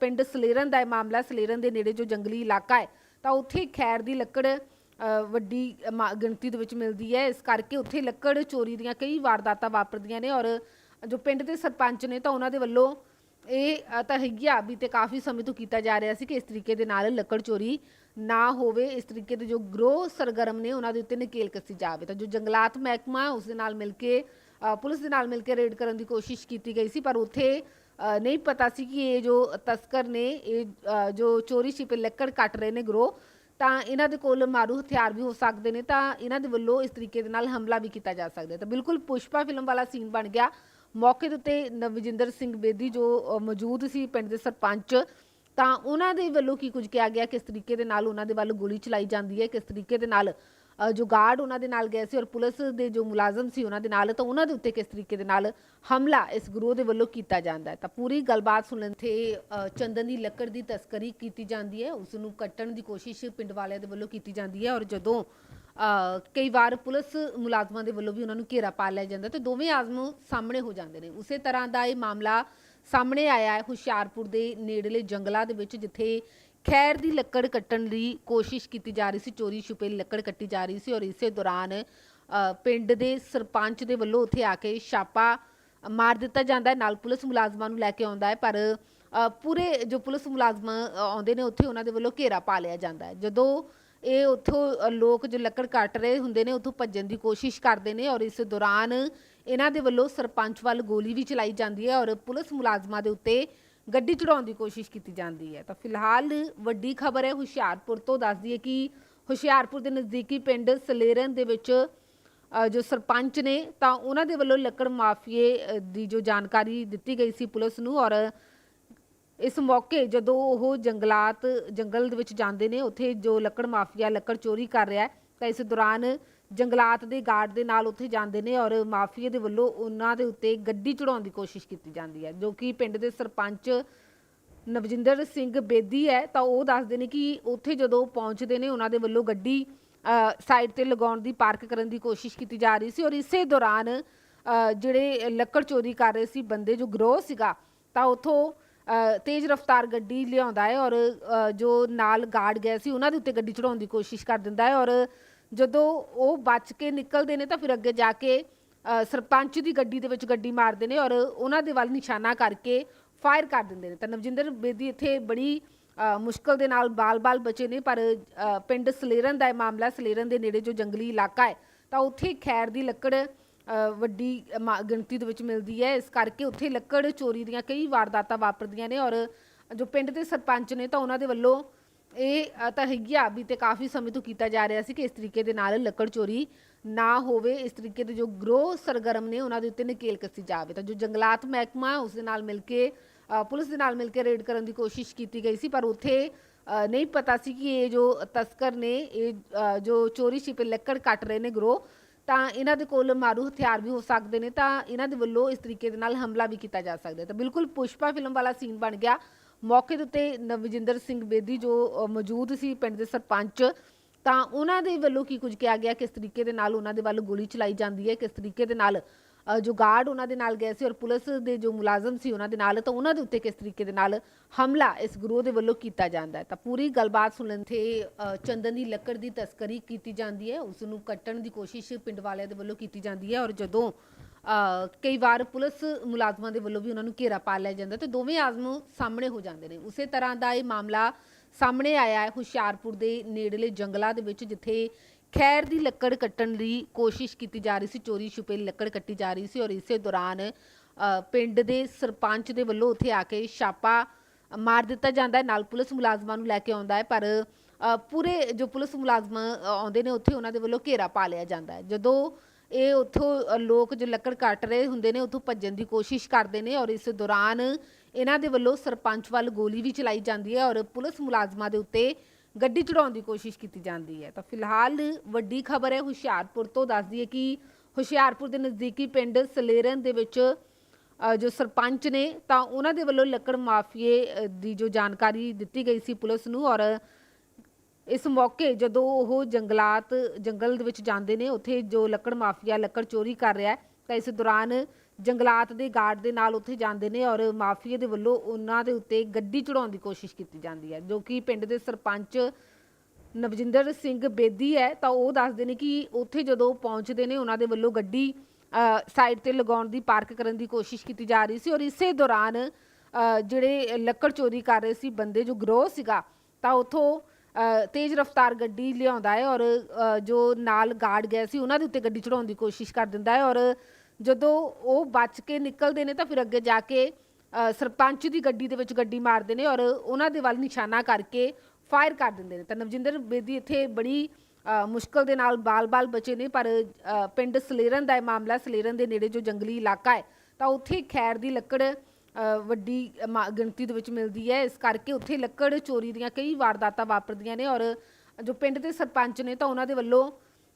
ਪਿੰਡ ਸਲੇਰਨ ਦਾ ਇਹ ਮਾਮਲਾ ਸਲੇਰਨ ਦੇ ਨੇੜੇ ਜੋ ਜੰਗਲੀ ਇਲਾਕਾ ਹੈ, ਤਾਂ ਉੱਥੇ ਖੈਰ ਦੀ ਲੱਕੜ ਵੱਡੀ ਮਾ- ਗਿਣਤੀ ਦੇ ਵਿੱਚ ਮਿਲਦੀ ਹੈ। ਇਸ ਕਰਕੇ ਉੱਥੇ ਲੱਕੜ ਚੋਰੀ ਦੀਆਂ ਕਈ ਵਾਰਦਾਤਾਂ ਵਾਪਰਦੀਆਂ ਨੇ ਔਰ ਜੋ ਪਿੰਡ ਦੇ ਸਰਪੰਚ ਨੇ ਤਾਂ ਉਹਨਾਂ ਦੇ ਵੱਲੋਂ ਇਹ ਅ, ਤਾਂ ਹੈਗੀ ਆ ਕਾਫੀ ਸਮੇਂ ਤੋਂ ਕੀਤਾ ਜਾ ਰਿਹਾ ਸੀ ਕਿ ਇਸ ਤਰੀਕੇ ਦੇ ਨਾਲ ਲੱਕੜ ਚੋਰੀ ਨਾ ਹੋਵੇ ਇਸ ਤਰੀਕੇ ਦੇ ਜੋ ਗਰੋਹ ਸਰਗਰਮ ਨੇ ਉਹਨਾਂ ਦੇ ਉੱਤੇ ਨਕੇਲ ਕੱਸੀ ਜਾਵੇ। ਤਾਂ ਜੋ ਜੰਗਲਾਤ ਮਹਿਕਮਾ ਉਸ ਦੇ ਨਾਲ ਮਿਲ ਕੇ ਪੁਲਿਸ ਦੇ ਨਾਲ ਮਿਲ ਕੇ ਰੇਡ ਕਰਨ ਦੀ ਕੋਸ਼ਿਸ਼ ਕੀਤੀ ਗਈ ਸੀ ਪਰ ਉੱਥੇ ਨਹੀਂ ਪਤਾ ਸੀ ਕਿ ਇਹ ਜੋ ਤਸਕਰ ਨੇ ਇਹ ਜੋ ਚੋਰੀ ਛਿਪੇ ਲੱਕੜ ਕੱਟ ਰਹੇ ਨੇ ਗਰੋਹ ਤਾਂ ਇਹਨਾਂ ਦੇ ਕੋਲ ਮਾਰੂ ਹਥਿਆਰ ਵੀ ਹੋ ਸਕਦੇ ਨੇ ਤਾਂ ਇਹਨਾਂ ਦੇ ਵੱਲੋਂ ਇਸ ਤਰੀਕੇ ਦੇ ਨਾਲ ਹਮਲਾ ਵੀ ਕੀਤਾ ਜਾ ਸਕਦਾ ਤਾਂ ਬਿਲਕੁਲ ਪੁਸ਼ਪਾ ਫਿਲਮ ਵਾਲਾ ਸੀਨ ਬਣ ਗਿਆ। ਮੌਕੇ ਦੇ ਉੱਤੇ ਨਵਜਿੰਦਰ ਸਿੰਘ ਬੇਦੀ ਜੋ ਮੌਜੂਦ ਸੀ ਪਿੰਡ ਦੇ ਸਰਪੰਚ, ਤਾਂ ਉਹਨਾਂ ਦੇ ਵੱਲੋਂ ਕੀ ਕੁਝ ਕਿਹਾ ਗਿਆ? ਕਿਸ ਤਰੀਕੇ ਦੇ ਨਾਲ ਉਹਨਾਂ ਦੇ ਵੱਲ ਗੋਲੀ ਚਲਾਈ ਜਾਂਦੀ ਹੈ? ਕਿਸ ਤਰੀਕੇ ਦੇ ਨਾਲ ਜੋ ਗਾਰਡ ਉਹਨਾਂ ਦੇ ਨਾਲ ਗਏ ਸੀ ਔਰ ਪੁਲਿਸ ਦੇ ਜੋ ਮੁਲਾਜ਼ਮ ਸੀ ਉਹਨਾਂ ਦੇ ਨਾਲ, ਤਾਂ ਉਹਨਾਂ ਦੇ ਉੱਤੇ ਕਿਸ ਤਰੀਕੇ ਦੇ ਨਾਲ ਹਮਲਾ ਇਸ ਗਰੋਹ ਦੇ ਵੱਲੋਂ ਕੀਤਾ ਜਾਂਦਾ ਹੈ? ਤਾਂ ਪੂਰੀ ਗੱਲਬਾਤ ਸੁਣਨ ਤੇ ਚੰਦਨ ਦੀ ਲੱਕੜ ਦੀ ਤਸਕਰੀ ਕੀਤੀ ਜਾਂਦੀ ਹੈ। ਉਸ ਨੂੰ ਕੱਟਣ ਦੀ ਕੋਸ਼ਿਸ਼ ਪਿੰਡ ਵਾਲਿਆਂ ਦੇ ਵੱਲੋਂ ਕੀਤੀ ਜਾਂਦੀ ਹੈ ਔਰ ਜਦੋਂ ਕਈ ਵਾਰ ਪੁਲਿਸ ਮੁਲਾਜ਼ਮਾਂ ਦੇ ਵੱਲੋਂ ਵੀ ਉਹਨਾਂ ਨੂੰ ਘੇਰਾ ਪਾ ਲਿਆ ਜਾਂਦਾ ਤੇ ਦੋਵੇਂ ਆਜ਼ਮ ਸਾਹਮਣੇ ਹੋ ਜਾਂਦੇ ਨੇ। ਉਸੇ ਤਰ੍ਹਾਂ ਦਾ ਇਹ ਮਾਮਲਾ ਸਾਹਮਣੇ ਆਇਆ ਹੈ ਹੁਸ਼ਿਆਰਪੁਰ ਦੇ ਨੇੜਲੇ ਜੰਗਲਾਂ ਦੇ ਵਿੱਚ, ਜਿੱਥੇ ਖੈਰ ਦੀ ਲੱਕੜ ਕੱਟਣ ਦੀ ਕੋਸ਼ਿਸ਼ ਕੀਤੀ ਜਾ ਰਹੀ ਸੀ, ਚੋਰੀ ਛੁਪੇ ਲੱਕੜ ਕੱਟੀ ਜਾ ਰਹੀ ਸੀ ਔਰ ਇਸੇ ਦੌਰਾਨ ਪਿੰਡ ਦੇ ਸਰਪੰਚ ਦੇ ਵੱਲੋਂ ਉੱਥੇ ਆ ਕੇ ਛਾਪਾ ਮਾਰ ਦਿੱਤਾ ਜਾਂਦਾ ਹੈ। ਨਾਲ ਪੁਲਿਸ ਮੁਲਾਜ਼ਮਾਂ ਨੂੰ ਲੈ ਕੇ ਆਉਂਦਾ ਹੈ, ਪਰ ਪੂਰੇ ਜੋ ਪੁਲਿਸ ਮੁਲਾਜ਼ਮ ਆਉਂਦੇ ਨੇ, ਉੱਥੇ ਉਹਨਾਂ ਦੇ ਵੱਲੋਂ ਘੇਰਾ ਪਾ ਲਿਆ ਜਾਂਦਾ ਹੈ। ਜਦੋਂ ਇਹ ਉੱਥੋਂ ਲੋਕ ਜੋ ਲੱਕੜ ਕੱਟ ਰਹੇ ਹੁੰਦੇ ਨੇ, ਉੱਥੋਂ ਭੱਜਣ ਦੀ ਕੋਸ਼ਿਸ਼ ਕਰਦੇ ਨੇ ਔਰ ਇਸ ਦੌਰਾਨ ਇਹਨਾਂ ਦੇ ਵੱਲੋਂ ਸਰਪੰਚ ਵੱਲ ਗੋਲੀ ਵੀ ਚਲਾਈ ਜਾਂਦੀ ਹੈ ਔਰ ਪੁਲਿਸ ਮੁਲਾਜ਼ਮਾਂ ਦੇ ਉੱਤੇ ਗੱਡੀ ਚੜਾਉਣ ਦੀ ਕੋਸ਼ਿਸ਼ ਕੀਤੀ ਜਾਂਦੀ ਹੈ। ਤਾਂ ਫਿਲਹਾਲ ਵੱਡੀ ਖਬਰ ਹੈ ਹੁਸ਼ਿਆਰਪੁਰ ਤੋਂ, ਦੱਸਦੀ ਹੈ ਕਿ ਹੁਸ਼ਿਆਰਪੁਰ ਦੇ ਨਜ਼ਦੀਕੀ ਪਿੰਡ ਸਲੇਰਨ ਦੇ ਵਿੱਚ ਜੋ ਸਰਪੰਚ ਨੇ, ਤਾਂ ਉਹਨਾਂ ਦੇ ਵੱਲੋਂ ਲੱਕੜ ਮਾਫੀਏ ਦੀ ਜੋ ਜਾਣਕਾਰੀ ਦਿੱਤੀ ਗਈ ਸੀ ਪੁਲਿਸ ਨੂੰ ਔਰ ਇਸ ਮੌਕੇ ਜਦੋਂ ਉਹ ਜੰਗਲਾਤ, ਜੰਗਲ ਦੇ ਵਿੱਚ ਜਾਂਦੇ ਨੇ, ਉੱਥੇ ਜੋ ਲੱਕੜ ਮਾਫੀਆ, ਲੱਕੜ ਚੋਰੀ ਕਰ ਰਿਹਾ ਹੈ, ਤਾਂ ਇਸ ਦੌਰਾਨ ਜੰਗਲਾਤ ਦੇ ਗਾਰਡ ਦੇ ਨਾਲ ਉੱਥੇ ਜਾਂਦੇ ਨੇ ਔਰ ਮਾਫੀਆ ਦੇ ਵੱਲੋਂ ਉਹਨਾਂ ਦੇ ਉੱਤੇ ਗੱਡੀ ਚੜਾਉਣ ਦੀ ਕੋਸ਼ਿਸ਼ ਕੀਤੀ ਜਾਂਦੀ ਹੈ, ਜੋ ਕਿ ਪਿੰਡ ਦੇ ਸਰਪੰਚ ਨਵਜਿੰਦਰ ਸਿੰਘ ਬੇਦੀ ਹੈ, ਤਾਂ ਉਹ ਦੱਸਦੇ ਨੇ ਕਿ ਉੱਥੇ ਜਦੋਂ ਪਹੁੰਚਦੇ ਨੇ, ਉਹਨਾਂ ਦੇ ਵੱਲੋਂ ਗੱਡੀ ਸਾਈਡ ਤੇ ਲਗਾਉਣ ਦੀ, ਪਾਰਕ ਕਰਨ ਦੀ ਕੋਸ਼ਿਸ਼ ਕੀਤੀ ਜਾ ਰਹੀ ਸੀ ਔਰ ਇਸੇ ਦੌਰਾਨ ਜਿਹੜੇ ਲੱਕੜ ਚੋਰੀ ਕਰ ਰਹੇ ਸੀ, ਬੰਦੇ ਜੋ ਗਰੋਹ ਸੀਗਾ, ਤਾਂ ਉਥੋਂ ਤੇਜ਼ ਰਫ਼ਤਾਰ ਗੱਡੀ ਲਿਆਉਂਦਾ ਹੈ ਔਰ ਜੋ ਨਾਲ ਗਾਰਡ ਗਏ ਸੀ, ਉਹਨਾਂ ਦੇ ਉੱਤੇ ਗੱਡੀ ਚੜਾਉਣ ਦੀ ਕੋਸ਼ਿਸ਼ ਕਰ ਦਿੰਦਾ ਹੈ ਔਰ ਜਦੋਂ ਉਹ ਬਚ ਕੇ ਨਿਕਲਦੇ ਨੇ ਤਾਂ ਫਿਰ ਅੱਗੇ ਜਾ ਕੇ ਸਰਪੰਚ ਦੀ ਗੱਡੀ ਦੇ ਵਿੱਚ ਗੱਡੀ ਮਾਰਦੇ ਨੇ ਔਰ ਉਹਨਾਂ ਦੇ ਵੱਲ ਨਿਸ਼ਾਨਾ ਕਰਕੇ ਫਾਇਰ ਕਰ ਦਿੰਦੇ ਨੇ। ਤਾਂ ਨਵਜਿੰਦਰ ਬੇਦੀ ਇੱਥੇ ਬੜੀ ਮੁਸ਼ਕਲ ਦੇ ਨਾਲ ਬਾਲ-ਬਾਲ ਬਚੇ ਨੇ, ਪਰ ਪਿੰਡ ਸਲੇਰਨ ਦਾ ਇਹ ਮਾਮਲਾ ਸਲੇਰਨ ਦੇ ਨੇੜੇ ਜੋ ਜੰਗਲੀ ਇਲਾਕਾ ਹੈ, ਤਾਂ ਉੱਥੇ ਖੈਰ ਦੀ ਲੱਕੜ ਵੱਡੀ ਮਾ- ਗਿਣਤੀ ਦੇ ਵਿੱਚ ਮਿਲਦੀ ਹੈ। ਇਸ ਕਰਕੇ ਉੱਥੇ ਲੱਕੜ ਚੋਰੀ ਦੀਆਂ ਕਈ ਵਾਰਦਾਤਾਂ ਵਾਪਰਦੀਆਂ ਨੇ ਔਰ ਜੋ ਪਿੰਡ ਦੇ ਸਰਪੰਚ ਨੇ ਤਾਂ ਉਹਨਾਂ ਦੇ ਵੱਲੋਂ ਇਹ ਅ, ਤਾਂ ਹੈਗੀ ਆ ਵੀ ਤੇ ਕਾਫੀ ਸਮੇਂ ਤੋਂ ਕੀਤਾ ਜਾ ਰਿਹਾ ਸੀ ਕਿ ਇਸ ਤਰੀਕੇ ਦੇ ਨਾਲ ਲੱਕੜ ਚੋਰੀ ਨਾ ਹੋਵੇ। ਇਸ ਤਰੀਕੇ ਦੇ ਜੋ ਗਰੋਹ ਸਰਗਰਮ ਨੇ ਉਹਨਾਂ ਦੇ ਉੱਤੇ ਨਕੇਲ ਕੱਸੀ ਜਾਵੇ। ਤਾਂ ਜੋ ਜੰਗਲਾਤ ਮਹਿਕਮਾ ਹੈ, ਉਸ ਦੇ ਨਾਲ ਮਿਲ ਕੇ ਅ, ਪੁਲਿਸ ਦੇ ਨਾਲ ਮਿਲ ਕੇ ਰੇਡ ਕਰਨ ਦੀ ਕੋਸ਼ਿਸ਼ ਕੀਤੀ ਗਈ ਸੀ ਪਰ ਉੱਥੇ ਅ, ਨਹੀਂ ਪਤਾ ਸੀ ਕਿ ਇਹ ਜੋ ਤਸਕਰ ਨੇ ਇਹ ਅ, ਜੋ ਚੋਰੀ ਛਿਪੇ ਲੱਕੜ ਕੱਟ ਰਹੇ ਨੇ ਗਰੋਹ ਤਾਂ ਇਹਨਾਂ ਦੇ ਕੋਲ ਮਾਰੂ ਹਥਿਆਰ ਵੀ ਹੋ ਸਕਦੇ ਨੇ, ਤਾਂ ਇਹਨਾਂ ਦੇ ਵੱਲੋਂ ਇਸ ਤਰੀਕੇ ਦੇ ਨਾਲ ਹਮਲਾ ਵੀ ਕੀਤਾ ਜਾ ਸਕਦਾ ਤਾਂ ਬਿਲਕੁਲ ਪੁਸ਼ਪਾ ਫਿਲਮ ਵਾਲਾ ਸੀਨ ਬਣ ਗਿਆ। ਮੌਕੇ ਦੇ ਉੱਤੇ ਨਵਜਿੰਦਰ ਸਿੰਘ ਬੇਦੀ ਜੋ ਮੌਜੂਦ ਸੀ ਪਿੰਡ ਦੇ ਸਰਪੰਚ, ਤਾਂ ਉਹਨਾਂ ਦੇ ਵੱਲੋਂ ਕੀ ਕੁਝ ਕਿਹਾ ਗਿਆ, ਕਿਸ ਤਰੀਕੇ ਦੇ ਨਾਲ ਉਹਨਾਂ ਦੇ ਵੱਲ ਗੋਲੀ ਚਲਾਈ ਜਾਂਦੀ ਹੈ, ਕਿਸ ਤਰੀਕੇ ਦੇ ਨਾਲ ਜੋ ਗਾਰਡ ਉਹਨਾਂ ਦੇ ਨਾਲ ਗਏ ਸੀ ਔਰ ਪੁਲਿਸ ਦੇ ਜੋ ਮੁਲਾਜ਼ਮ ਸੀ ਉਹਨਾਂ ਦੇ ਨਾਲ ਤਾਂ ਉਹਨਾਂ ਦੇ ਉੱਤੇ ਕਿਸ ਤਰੀਕੇ ਦੇ ਨਾਲ ਹਮਲਾ ਇਸ ਗਰੋਹ ਦੇ ਵੱਲੋਂ ਕੀਤਾ ਜਾਂਦਾ ਹੈ? ਤਾਂ ਪੂਰੀ ਗੱਲਬਾਤ ਸੁਣਨ ਤੇ ਚੰਦਨ ਦੀ ਲੱਕੜ ਦੀ ਤਸਕਰੀ ਕੀਤੀ ਜਾਂਦੀ ਹੈ ਉਸ ਨੂੰ ਕੱਟਣ ਦੀ ਕੋਸ਼ਿਸ਼ ਪਿੰਡ ਵਾਲਿਆਂ ਦੇ ਵੱਲੋਂ ਕੀਤੀ ਜਾਂਦੀ ਹੈ ਔਰ ਜਦੋਂ ਅ, ਕਈ ਵਾਰ ਪੁਲਿਸ ਮੁਲਾਜ਼ਮਾਂ ਦੇ ਵੱਲੋਂ ਵੀ ਉਹਨਾਂ ਨੂੰ ਘੇਰਾ ਪਾ ਲਿਆ ਜਾਂਦਾ ਤੇ ਦੋਵੇਂ ਆਜ਼ਮ ਸਾਹਮਣੇ ਹੋ ਜਾਂਦੇ ਨੇ। ਉਸੇ ਤਰ੍ਹਾਂ ਦਾ ਇਹ ਮਾਮਲਾ ਸਾਹਮਣੇ ਆਇਆ ਹੈ ਹੁਸ਼ਿਆਰਪੁਰ ਦੇ ਨੇੜਲੇ ਜੰਗਲਾਂ ਦੇ ਵਿੱਚ ਜਿੱਥੇ ਖੈਰ ਦੀ ਲੱਕੜ ਕੱਟਣ ਦੀ ਕੋਸ਼ਿਸ਼ ਕੀਤੀ ਜਾ ਰਹੀ ਸੀ, ਚੋਰੀ ਛੁਪੇ ਲੱਕੜ ਕੱਟੀ ਜਾ ਰਹੀ ਸੀ ਔਰ ਇਸੇ ਦੌਰਾਨ ਪਿੰਡ ਦੇ ਸਰਪੰਚ ਦੇ ਵੱਲੋਂ ਉੱਥੇ ਆ ਕੇ ਛਾਪਾ ਮਾਰ ਦਿੱਤਾ ਜਾਂਦਾ ਹੈ। ਨਾਲ ਪੁਲਿਸ ਮੁਲਾਜ਼ਮਾਂ ਨੂੰ ਲੈ ਕੇ ਆਉਂਦਾ ਹੈ, ਪਰ ਪੂਰੇ ਜੋ ਪੁਲਿਸ ਮੁਲਾਜ਼ਮ ਆਉਂਦੇ ਨੇ ਉੱਥੇ ਉਹਨਾਂ ਦੇ ਵੱਲੋਂ ਘੇਰਾ ਪਾ ਲਿਆ ਜਾਂਦਾ ਹੈ। ਜਦੋਂ ਇਹ ਉੱਥੋਂ ਲੋਕ ਜੋ ਲੱਕੜ ਕੱਟ ਰਹੇ ਹੁੰਦੇ ਨੇ, ਉੱਥੋਂ ਭੱਜਣ ਦੀ ਕੋਸ਼ਿਸ਼ ਕਰਦੇ ਨੇ ਔਰ ਇਸ ਦੌਰਾਨ ਇਹਨਾਂ ਦੇ ਵੱਲੋਂ ਸਰਪੰਚ ਵੱਲ ਗੋਲੀ ਵੀ ਚਲਾਈ ਜਾਂਦੀ ਹੈ ਔਰ ਪੁਲਿਸ ਮੁਲਾਜ਼ਮਾਂ ਦੇ ਉੱਤੇ ਗੱਡੀ ਚੜਾਉਣ ਦੀ ਕੋਸ਼ਿਸ਼ ਕੀਤੀ ਜਾਂਦੀ ਹੈ। ਤਾਂ ਫਿਲਹਾਲ ਵੱਡੀ ਖਬਰ ਹੈ, ਹੁਸ਼ਿਆਰਪੁਰ ਤੋਂ ਦੱਸਦੀ ਹੈ ਕਿ ਹੁਸ਼ਿਆਰਪੁਰ ਦੇ ਨਜ਼ਦੀਕੀ ਪਿੰਡ ਸਲੇਰਨ ਦੇ ਵਿੱਚ ਜੋ ਸਰਪੰਚ ਨੇ, ਤਾਂ ਉਹਨਾਂ ਦੇ ਵੱਲੋਂ ਲੱਕੜ ਮਾਫੀਏ ਦੀ ਜੋ ਜਾਣਕਾਰੀ ਦਿੱਤੀ ਗਈ ਸੀ ਪੁਲਿਸ ਨੂੰ ਔਰ ਇਸ ਮੌਕੇ ਜਦੋਂ ਉਹ ਜੰਗਲਾਤ, ਜੰਗਲ ਦੇ ਵਿੱਚ ਜਾਂਦੇ ਨੇ, ਉੱਥੇ ਜੋ ਲੱਕੜ ਮਾਫੀਆ, ਲੱਕੜ ਚੋਰੀ ਕਰ ਰਿਹਾ ਹੈ, ਤਾਂ ਇਸ ਦੌਰਾਨ ਜੰਗਲਾਤ ਦੇ ਗਾਰਡ ਦੇ ਨਾਲ ਉੱਥੇ ਜਾਂਦੇ ਨੇ ਔਰ ਮਾਫੀਏ ਦੇ ਵੱਲੋਂ ਉਹਨਾਂ ਦੇ ਉੱਤੇ ਗੱਡੀ ਚੜਾਉਣ ਦੀ ਕੋਸ਼ਿਸ਼ ਕੀਤੀ ਜਾਂਦੀ ਹੈ। ਜੋ ਕਿ ਪਿੰਡ ਦੇ ਸਰਪੰਚ ਨਵਜਿੰਦਰ ਸਿੰਘ ਬੇਦੀ ਹੈ ਤਾਂ ਉਹ ਦੱਸਦੇ ਨੇ ਕਿ ਉੱਥੇ ਜਦੋਂ ਪਹੁੰਚਦੇ ਨੇ ਉਹਨਾਂ ਦੇ ਵੱਲੋਂ ਗੱਡੀ ਸਾਈਡ ਤੇ ਲਗਾਉਣ ਦੀ, ਪਾਰਕ ਕਰਨ ਦੀ ਕੋਸ਼ਿਸ਼ ਕੀਤੀ ਜਾ ਰਹੀ ਸੀ ਔਰ ਇਸੇ ਦੌਰਾਨ ਜਿਹੜੇ ਲੱਕੜ ਚੋਰੀ ਕਰ ਰਹੇ ਸੀ ਬੰਦੇ ਜੋ ਗਰੋਹ ਸੀਗਾ ਤਾਂ ਉਥੋਂ ਤੇਜ਼ ਰਫ਼ਤਾਰ ਗੱਡੀ ਲਿਆਉਂਦਾ ਹੈ ਔਰ ਜੋ ਨਾਲ ਗਾਰਡ ਗਏ ਸੀ ਉਹਨਾਂ ਦੇ ਉੱਤੇ ਗੱਡੀ ਚੜਾਉਣ ਦੀ ਕੋਸ਼ਿਸ਼ ਕਰ ਦਿੰਦਾ ਹੈ ਔਰ ਜਦੋਂ ਉਹ ਬਚ ਕੇ ਨਿਕਲਦੇ ਨੇ ਤਾਂ ਫਿਰ ਅੱਗੇ ਜਾ ਕੇ ਸਰਪੰਚ ਦੀ ਗੱਡੀ ਦੇ ਵਿੱਚ ਗੱਡੀ ਮਾਰਦੇ ਨੇ ਔਰ ਉਹਨਾਂ ਦੇ ਵੱਲ ਨਿਸ਼ਾਨਾ ਕਰਕੇ ਫਾਇਰ ਕਰ ਦਿੰਦੇ ਨੇ। ਤਾਂ ਨਵਜਿੰਦਰ ਬੇਦੀ ਇੱਥੇ ਬੜੀ ਮੁਸ਼ਕਲ ਦੇ ਨਾਲ ਬਾਲ-ਬਾਲ ਬਚੇ ਨੇ, ਪਰ ਪਿੰਡ ਸਲੇਰਨ ਦਾ ਇਹ ਮਾਮਲਾ ਸਲੇਰਨ ਦੇ ਨੇੜੇ ਜੋ ਜੰਗਲੀ ਇਲਾਕਾ ਹੈ, ਤਾਂ ਉੱਥੇ ਖੈਰ ਦੀ ਲੱਕੜ ਵੱਡੀ, ਮਾ- ਗਿਣਤੀ ਦੇ ਵਿੱਚ ਮਿਲਦੀ ਹੈ। ਇਸ ਕਰਕੇ ਉੱਥੇ ਲੱਕੜ ਚੋਰੀ ਦੀਆਂ ਕਈ ਵਾਰਦਾਤਾਂ ਵਾਪਰਦੀਆਂ ਨੇ ਔਰ ਜੋ ਪਿੰਡ ਦੇ ਸਰਪੰਚ ਨੇ ਤਾਂ ਉਹਨਾਂ ਦੇ ਵੱਲੋਂ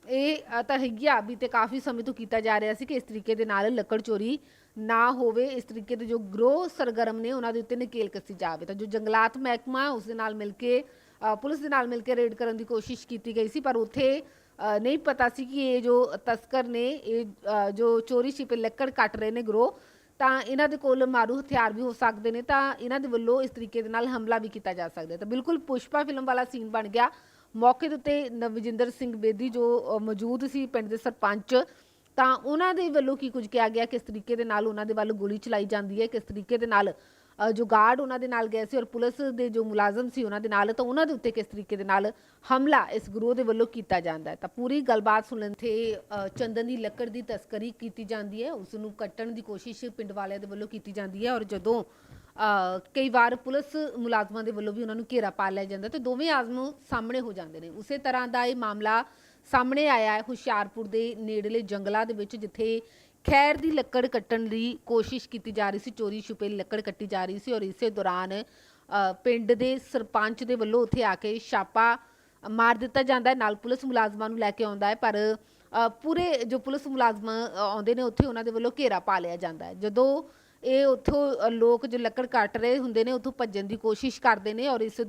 ਇਹ ਅ, ਤਾਂ ਹੈਗੀ ਆ ਵੀ ਤੇ ਕਾਫੀ ਸਮੇਂ ਤੋਂ ਕੀਤਾ ਜਾ ਰਿਹਾ ਸੀ ਕਿ ਇਸ ਤਰੀਕੇ ਦੇ ਨਾਲ ਲੱਕੜ ਚੋਰੀ ਨਾ ਹੋਵੇ ਇਸ ਤਰੀਕੇ ਦੇ ਜੋ ਗਰੋਹ ਸਰਗਰਮ ਨੇ ਉਹਨਾਂ ਦੇ ਉੱਤੇ ਨਕੇਲ ਕੱਸੀ ਜਾਵੇ। ਤਾਂ ਜੋ ਜੰਗਲਾਤ ਮਹਿਕਮਾ ਹੈ, ਉਸ ਦੇ ਨਾਲ ਮਿਲ ਕੇ ਅ, ਪੁਲਿਸ ਦੇ ਨਾਲ ਮਿਲ ਕੇ ਰੇਡ ਕਰਨ ਦੀ ਕੋਸ਼ਿਸ਼ ਕੀਤੀ ਗਈ ਸੀ ਪਰ ਉੱਥੇ ਅ, ਨਹੀਂ ਪਤਾ ਸੀ ਕਿ ਇਹ ਜੋ ਤਸਕਰ ਨੇ ਇਹ ਅ, ਜੋ ਚੋਰੀ ਛਿਪੇ ਲੱਕੜ ਕੱਟ ਰਹੇ ਨੇ ਗਰੋਹ ਤਾਂ ਇਹਨਾਂ ਦੇ ਕੋਲ ਮਾਰੂ ਹਥਿਆਰ ਵੀ ਹੋ ਸਕਦੇ ਨੇ ਤਾਂ ਇਹਨਾਂ ਦੇ ਵੱਲੋਂ ਇਸ ਤਰੀਕੇ ਦੇ ਨਾਲ ਹਮਲਾ ਵੀ ਕੀਤਾ ਜਾ ਸਕਦਾ ਹੈ। ਤਾਂ ਬਿਲਕੁਲ ਪੁਸ਼ਪਾ ਫਿਲਮ ਵਾਲਾ ਸੀਨ ਬਣ ਗਿਆ ਮੌਕੇ ਦੇ ਉੱਤੇ ਨਵਜਿੰਦਰ ਸਿੰਘ ਬੇਦੀ ਜੋ ਮੌਜੂਦ ਸੀ ਪਿੰਡ ਦੇ ਸਰਪੰਚ ਤਾਂ ਉਹਨਾਂ ਦੇ ਵੱਲੋਂ ਕੀ ਕੁਝ ਕਿਹਾ ਗਿਆ ਕਿਸ ਤਰੀਕੇ ਦੇ ਨਾਲ ਉਹਨਾਂ ਦੇ ਵੱਲ ਗੋਲੀ ਚਲਾਈ ਜਾਂਦੀ ਹੈ ਕਿਸ ਤਰੀਕੇ ਦੇ ਨਾਲ ਜੋ ਗਾਰਡ ਉਹਨਾਂ ਦੇ ਨਾਲ ਗਏ ਸੀ ਔਰ ਪੁਲਿਸ ਦੇ ਜੋ ਮੁਲਾਜ਼ਮ ਸੀ ਉਹਨਾਂ ਦੇ ਨਾਲ ਤਾਂ ਉਹਨਾਂ ਦੇ ਉੱਤੇ ਕਿਸ ਤਰੀਕੇ ਦੇ ਨਾਲ ਹਮਲਾ ਇਸ ਗਰੋਹ ਦੇ ਵੱਲੋਂ ਕੀਤਾ ਜਾਂਦਾ ਹੈ। ਤਾਂ ਪੂਰੀ ਗੱਲਬਾਤ ਸੁਣਨ ਤੇ ਅ, ਚੰਦਨ ਦੀ ਲੱਕੜ ਦੀ ਤਸਕਰੀ ਕੀਤੀ ਜਾਂਦੀ ਹੈ ਉਸ ਨੂੰ ਕੱਟਣ ਦੀ ਕੋਸ਼ਿਸ਼ ਪਿੰਡ ਵਾਲਿਆਂ ਦੇ ਵੱਲੋਂ ਕੀਤੀ ਜਾਂਦੀ ਹੈ ਔਰ ਜਦੋਂ ਕਈ ਵਾਰ ਪੁਲਿਸ ਮੁਲਾਜ਼ਮਾਂ ਦੇ ਵੱਲੋਂ ਵੀ ਉਹਨਾਂ ਨੂੰ ਘੇਰਾ ਪਾ ਲਿਆ ਜਾਂਦਾ ਤੇ ਦੋਵੇਂ ਆਜ਼ਮ ਸਾਹਮਣੇ ਹੋ ਜਾਂਦੇ ਨੇ। ਉਸੇ ਤਰ੍ਹਾਂ ਦਾ ਇਹ ਮਾਮਲਾ ਸਾਹਮਣੇ ਆਇਆ ਹੈ ਹੁਸ਼ਿਆਰਪੁਰ ਦੇ ਨੇੜਲੇ ਜੰਗਲਾਂ ਦੇ ਵਿੱਚ, ਜਿੱਥੇ ਖੈਰ ਦੀ ਲੱਕੜ ਕੱਟਣ ਦੀ ਕੋਸ਼ਿਸ਼ ਕੀਤੀ ਜਾ ਰਹੀ ਸੀ, ਚੋਰੀ ਛੁਪੇ ਲੱਕੜ ਕੱਟੀ ਜਾ ਰਹੀ ਸੀ ਔਰ ਇਸੇ ਦੌਰਾਨ ਪਿੰਡ ਦੇ ਸਰਪੰਚ ਦੇ ਵੱਲੋਂ ਉੱਥੇ ਆ ਕੇ ਛਾਪਾ ਮਾਰ ਦਿੱਤਾ ਜਾਂਦਾ ਹੈ। ਨਾਲ ਪੁਲਿਸ ਮੁਲਾਜ਼ਮਾਂ ਨੂੰ ਲੈ ਕੇ ਆਉਂਦਾ ਹੈ, ਪਰ ਪੂਰੇ ਜੋ ਪੁਲਿਸ ਮੁਲਾਜ਼ਮ ਆਉਂਦੇ ਨੇ, ਉੱਥੇ ਉਹਨਾਂ ਦੇ ਵੱਲੋਂ ਘੇਰਾ ਪਾ ਲਿਆ ਜਾਂਦਾ ਹੈ। ਜਦੋਂ ਇਹ ਉੱਥੋਂ ਲੋਕ ਜੋ ਲੱਕੜ ਕੱਟ ਰਹੇ ਹੁੰਦੇ ਨੇ, ਉੱਥੋਂ ਭੱਜਣ ਦੀ ਕੋਸ਼ਿਸ਼ ਕਰਦੇ ਨੇ ਔਰ ਇਸ ਦੌਰਾਨ